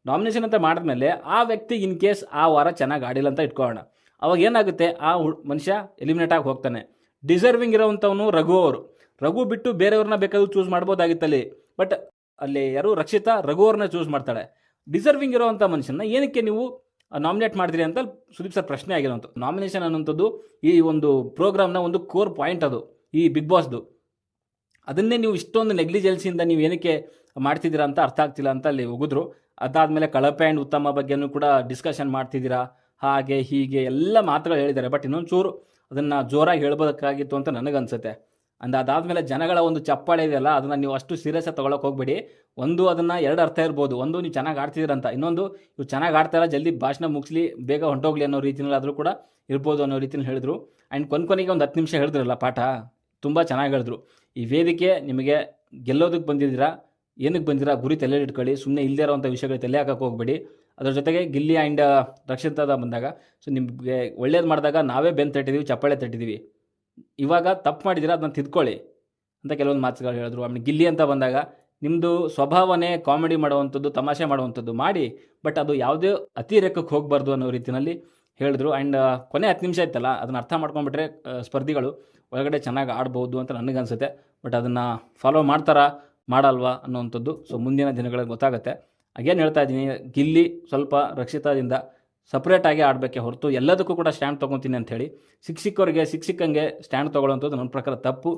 ನಾಮಿನೇಷನ್ ಅಂತ ಮಾಡಿದ್ಮೇಲೆ ಆ ವ್ಯಕ್ತಿ ಇನ್ ಕೇಸ್ ಆ ವಾರ ಚೆನ್ನಾಗಿ ಆಡಿಲ್ಲ ಅಂತ ಇಟ್ಕೊಳ್ಳೋಣ. ಅವಾಗ ಏನಾಗುತ್ತೆ? ಆ ಮನುಷ್ಯ ಎಲಿಮಿನೇಟ್ ಆಗಿ ಹೋಗ್ತಾನೆ. ಡಿಸರ್ವಿಂಗ್ ಇರೋವಂಥವನು ರಘು ಅವರು. ರಘು ಬಿಟ್ಟು ಬೇರೆಯವ್ರನ್ನ ಬೇಕಾದ್ರೂ ಚೂಸ್ ಮಾಡ್ಬೋದಾಗಿತ್ತಲ್ಲಿ. ಬಟ್ ಅಲ್ಲಿ ಯಾರು ರಕ್ಷಿತಾ ರಘು ಅವ್ರನ್ನ ಚೂಸ್ ಮಾಡ್ತಾಳೆ. ಡಿಸರ್ವಿಂಗ್ ಇರೋವಂಥ ಮನುಷ್ಯನ ಏನಕ್ಕೆ ನೀವು ನಾಮಿನೇಟ್ ಮಾಡಿದ್ರಿ ಅಂತ ಸುದೀಪ್ ಸರ್ ಪ್ರಶ್ನೆ ಆಗಿರುವಂಥ ನಾಮಿನೇಷನ್ ಅನ್ನೋಂಥದ್ದು ಈ ಒಂದು ಪ್ರೋಗ್ರಾಮ್ನ ಒಂದು ಕೋರ್ ಪಾಯಿಂಟ್ ಅದು, ಈ ಬಿಗ್ ಬಾಸ್ದು ಅದನ್ನೇ ನೀವು ಇಷ್ಟೊಂದು ನೆಗ್ಲಿಜೆನ್ಸಿಯಿಂದ ನೀವು ಏನಕ್ಕೆ ಮಾಡ್ತಿದ್ದೀರಾ ಅಂತ ಅರ್ಥ ಆಗ್ತಿಲ್ಲ ಅಂತ ಅಲ್ಲಿ ಹೋಗಿದ್ರು. ಅದಾದಮೇಲೆ ಕಳಪೆ ಆ್ಯಂಡ್ ಉತ್ತಮ ಬಗ್ಗೆನೂ ಕೂಡ ಡಿಸ್ಕಷನ್ ಮಾಡ್ತಿದ್ದೀರಾ, ಹಾಗೆ ಹೀಗೆ ಎಲ್ಲ ಮಾತುಗಳು ಹೇಳಿದ್ದಾರೆ. ಬಟ್ ಇನ್ನೊಂದು ಚೂರು ಅದನ್ನು ಜೋರಾಗಿ ಹೇಳ್ಬೋದಕ್ಕಾಗಿತ್ತು ಅಂತ ನನಗನ್ಸುತ್ತೆ. ಅಂದ ಅದಾದ್ಮೇಲೆ ಜನಗಳ ಒಂದು ಚಪ್ಪಾಳೆ ಇದೆಯಲ್ಲ, ಅದನ್ನು ನೀವು ಅಷ್ಟು ಸೀರಿಯಸ್ ತೊಗೊಳಕ್ಕೆ ಹೋಗ್ಬೇಡಿ. ಒಂದು ಅದನ್ನು ಎರಡು ಅರ್ಥ ಇರ್ಬೋದು. ಒಂದು ನೀವು ಚೆನ್ನಾಗಿ ಆಡ್ತಿದ್ದೀರಂತ. ಇನ್ನೊಂದು ಇವು ಚೆನ್ನಾಗಿ ಆಡ್ತಾರ ಜಲ್ದಿ ಭಾಷಣ ಮುಗಿಸ್ಲಿ, ಬೇಗ ಹೊಂಟೋಗ್ಲಿ ಅನ್ನೋ ರೀತಿಯಲ್ಲಿ ಆದರೂ ಕೂಡ ಇರ್ಬೋದು ಅನ್ನೋ ರೀತಿಯಲ್ಲಿ ಹೇಳಿದ್ರು. ಆ್ಯಂಡ್ ಕೊನ್ ಕೊನೆಗೆ ಒಂದು ಹತ್ತು ನಿಮಿಷ ಹೇಳಿದ್ರಲ್ಲ ಪಾಠ, ತುಂಬ ಚೆನ್ನಾಗಿ ಹೇಳಿದ್ರು. ಈ ವೇದಿಕೆ ನಿಮಗೆ ಗೆಲ್ಲೋದಕ್ಕೆ ಬಂದಿದ್ದೀರಾ ಏನಕ್ಕೆ ಬಂದಿರಾ ಗುರಿ ತಲೆ ಇಟ್ಕೊಳ್ಳಿ ಸುಮ್ಮನೆ ಇಲ್ಲದೇ ಇರೋವಂಥ ವಿಷಯಗಳು ತಲೆ ಹಾಕಕ್ಕೆ ಹೋಗ್ಬೇಡಿ. ಅದ್ರ ಜೊತೆಗೆ ಗಿಲ್ಲಿ ಆ್ಯಂಡ್ ರಕ್ಷಿತದ ಬಂದಾಗ, ಸೊ ನಿಮಗೆ ಒಳ್ಳೇದು ಮಾಡಿದಾಗ ನಾವೇ ಬೆನ್ ತಟ್ಟಿದ್ದೀವಿ ಚಪ್ಪಾಳೆ ತಟ್ಟಿದ್ದೀವಿ ಇವಾಗ ತಪ್ಪು ಮಾಡಿದಿರ ಅದನ್ನ ತಿದ್ಕೊಳ್ಳಿ ಅಂತ ಕೆಲವೊಂದು ಮಾತುಗಳು ಹೇಳಿದ್ರು. ಆಮೇಲೆ ಗಿಲ್ಲಿ ಅಂತ ಬಂದಾಗ ನಿಮ್ಮದು ಸ್ವಭಾವನೇ ಕಾಮಿಡಿ ಮಾಡುವಂಥದ್ದು, ತಮಾಷೆ ಮಾಡುವಂಥದ್ದು ಮಾಡಿ, ಬಟ್ ಅದು ಯಾವುದೇ ಅತಿರೇಕಕ್ಕೆ ಹೋಗಬಾರ್ದು ಅನ್ನೋ ರೀತಿಯಲ್ಲಿ ಹೇಳಿದ್ರು. ಆ್ಯಂಡ್ ಕೊನೆ ಹತ್ತು ನಿಮಿಷ ಇತ್ತಲ್ಲ ಅದನ್ನು ಅರ್ಥ ಮಾಡ್ಕೊಂಡ್ಬಿಟ್ರೆ ಸ್ಪರ್ಧಿಗಳು ಒಳಗಡೆ ಚೆನ್ನಾಗಿ ಆಡ್ಬೋದು ಅಂತ ನನಗನ್ಸುತ್ತೆ. ಬಟ್ ಅದನ್ನು ಫಾಲೋ ಮಾಡ್ತಾರಾ, ಮಾಡಲ್ವಾ ಅನ್ನೋವಂಥದ್ದು ಸೊ ಮುಂದಿನ ದಿನಗಳಲ್ಲಿ ಗೊತ್ತಾಗುತ್ತೆ. ಹಾಗೇನು ಹೇಳ್ತಾ ಇದ್ದೀನಿ, ಗಿಲ್ಲಿ ಸ್ವಲ್ಪ ರಕ್ಷಿತಾದಿಂದ ಸಪ್ರೇಟಾಗಿ ಆಡಬೇಕೆ ಹೊರತು ಎಲ್ಲದಕ್ಕೂ ಕೂಡ ಸ್ಟ್ಯಾಂಡ್ ತೊಗೊತೀನಿ ಅಂಥೇಳಿ ಸಿಕ್ಕ ಸಿಕ್ಕವ್ರಿಗೆ ಸಿಕ್ಕ ಸಿಕ್ಕಂಗೆ ಸ್ಟ್ಯಾಂಡ್ ತೊಗೊಳ್ಳೋಂಥದ್ದು ನನ್ನ ಪ್ರಕಾರ ತಪ್ಪು.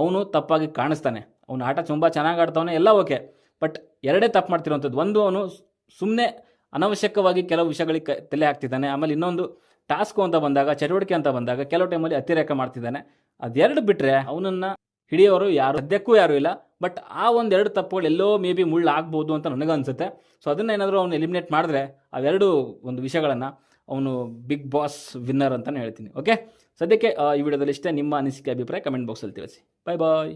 ಅವನು ತಪ್ಪಾಗಿ ಕಾಣಿಸ್ತಾನೆ. ಅವನು ಆಟ ತುಂಬ ಚೆನ್ನಾಗಿ ಆಡ್ತಾವನೆ, ಎಲ್ಲ ಓಕೆ. ಬಟ್ ಎರಡೇ ತಪ್ಪು ಮಾಡ್ತಿರೋವಂಥದ್ದು ಒಂದು ಅವನು ಸುಮ್ಮನೆ ಅನವಶ್ಯಕವಾಗಿ ಕೆಲವು ವಿಷಯಗಳಿಗೆ ತಲೆ ಹಾಕ್ತಿದ್ದಾನೆ. ಆಮೇಲೆ ಇನ್ನೊಂದು ಟಾಸ್ಕು ಅಂತ ಬಂದಾಗ, ಚಟುವಟಿಕೆ ಅಂತ ಬಂದಾಗ ಕೆಲವು ಟೈಮಲ್ಲಿ ಅತಿರೇಕ ಮಾಡ್ತಿದ್ದಾನೆ. ಅದೆರಡು ಬಿಟ್ಟರೆ ಅವನನ್ನು ಹಿಡಿಯೋರು ಯಾರು? ಸದ್ಯಕ್ಕೂ ಯಾರೂ ಇಲ್ಲ. ಬಟ್ ಆ ಒಂದೆರಡು ತಪ್ಪುಗಳು ಎಲ್ಲೋ ಮೇ ಬಿ ಮುಳ್ಳಾಗ್ಬೋದು ಅಂತ ನನಗನ್ಸುತ್ತೆ ಸೊ ಅದನ್ನ ಏನಾದರೂ ಅವನು ಎಲಿಮಿನೇಟ್ ಮಾಡಿದ್ರೆ ಅವೆರಡು ಒಂದು ವಿಷಯಗಳನ್ನು ಅವನು ಬಿಗ್ ಬಾಸ್ ವಿನ್ನರ್ ಅಂತಲೇ ಹೇಳ್ತೀನಿ. ಓಕೆ ಸದ್ಯಕ್ಕೆ ಈ ವಿಡಿಯೋದಲ್ಲಿ ಇಷ್ಟೇ ನಿಮ್ಮ ಅನಿಸಿಕೆ, ಅಭಿಪ್ರಾಯ ಕಮೆಂಟ್ ಬಾಕ್ಸಲ್ಲಿ ತಿಳಿಸಿ. ಬಾಯ್ ಬಾಯ್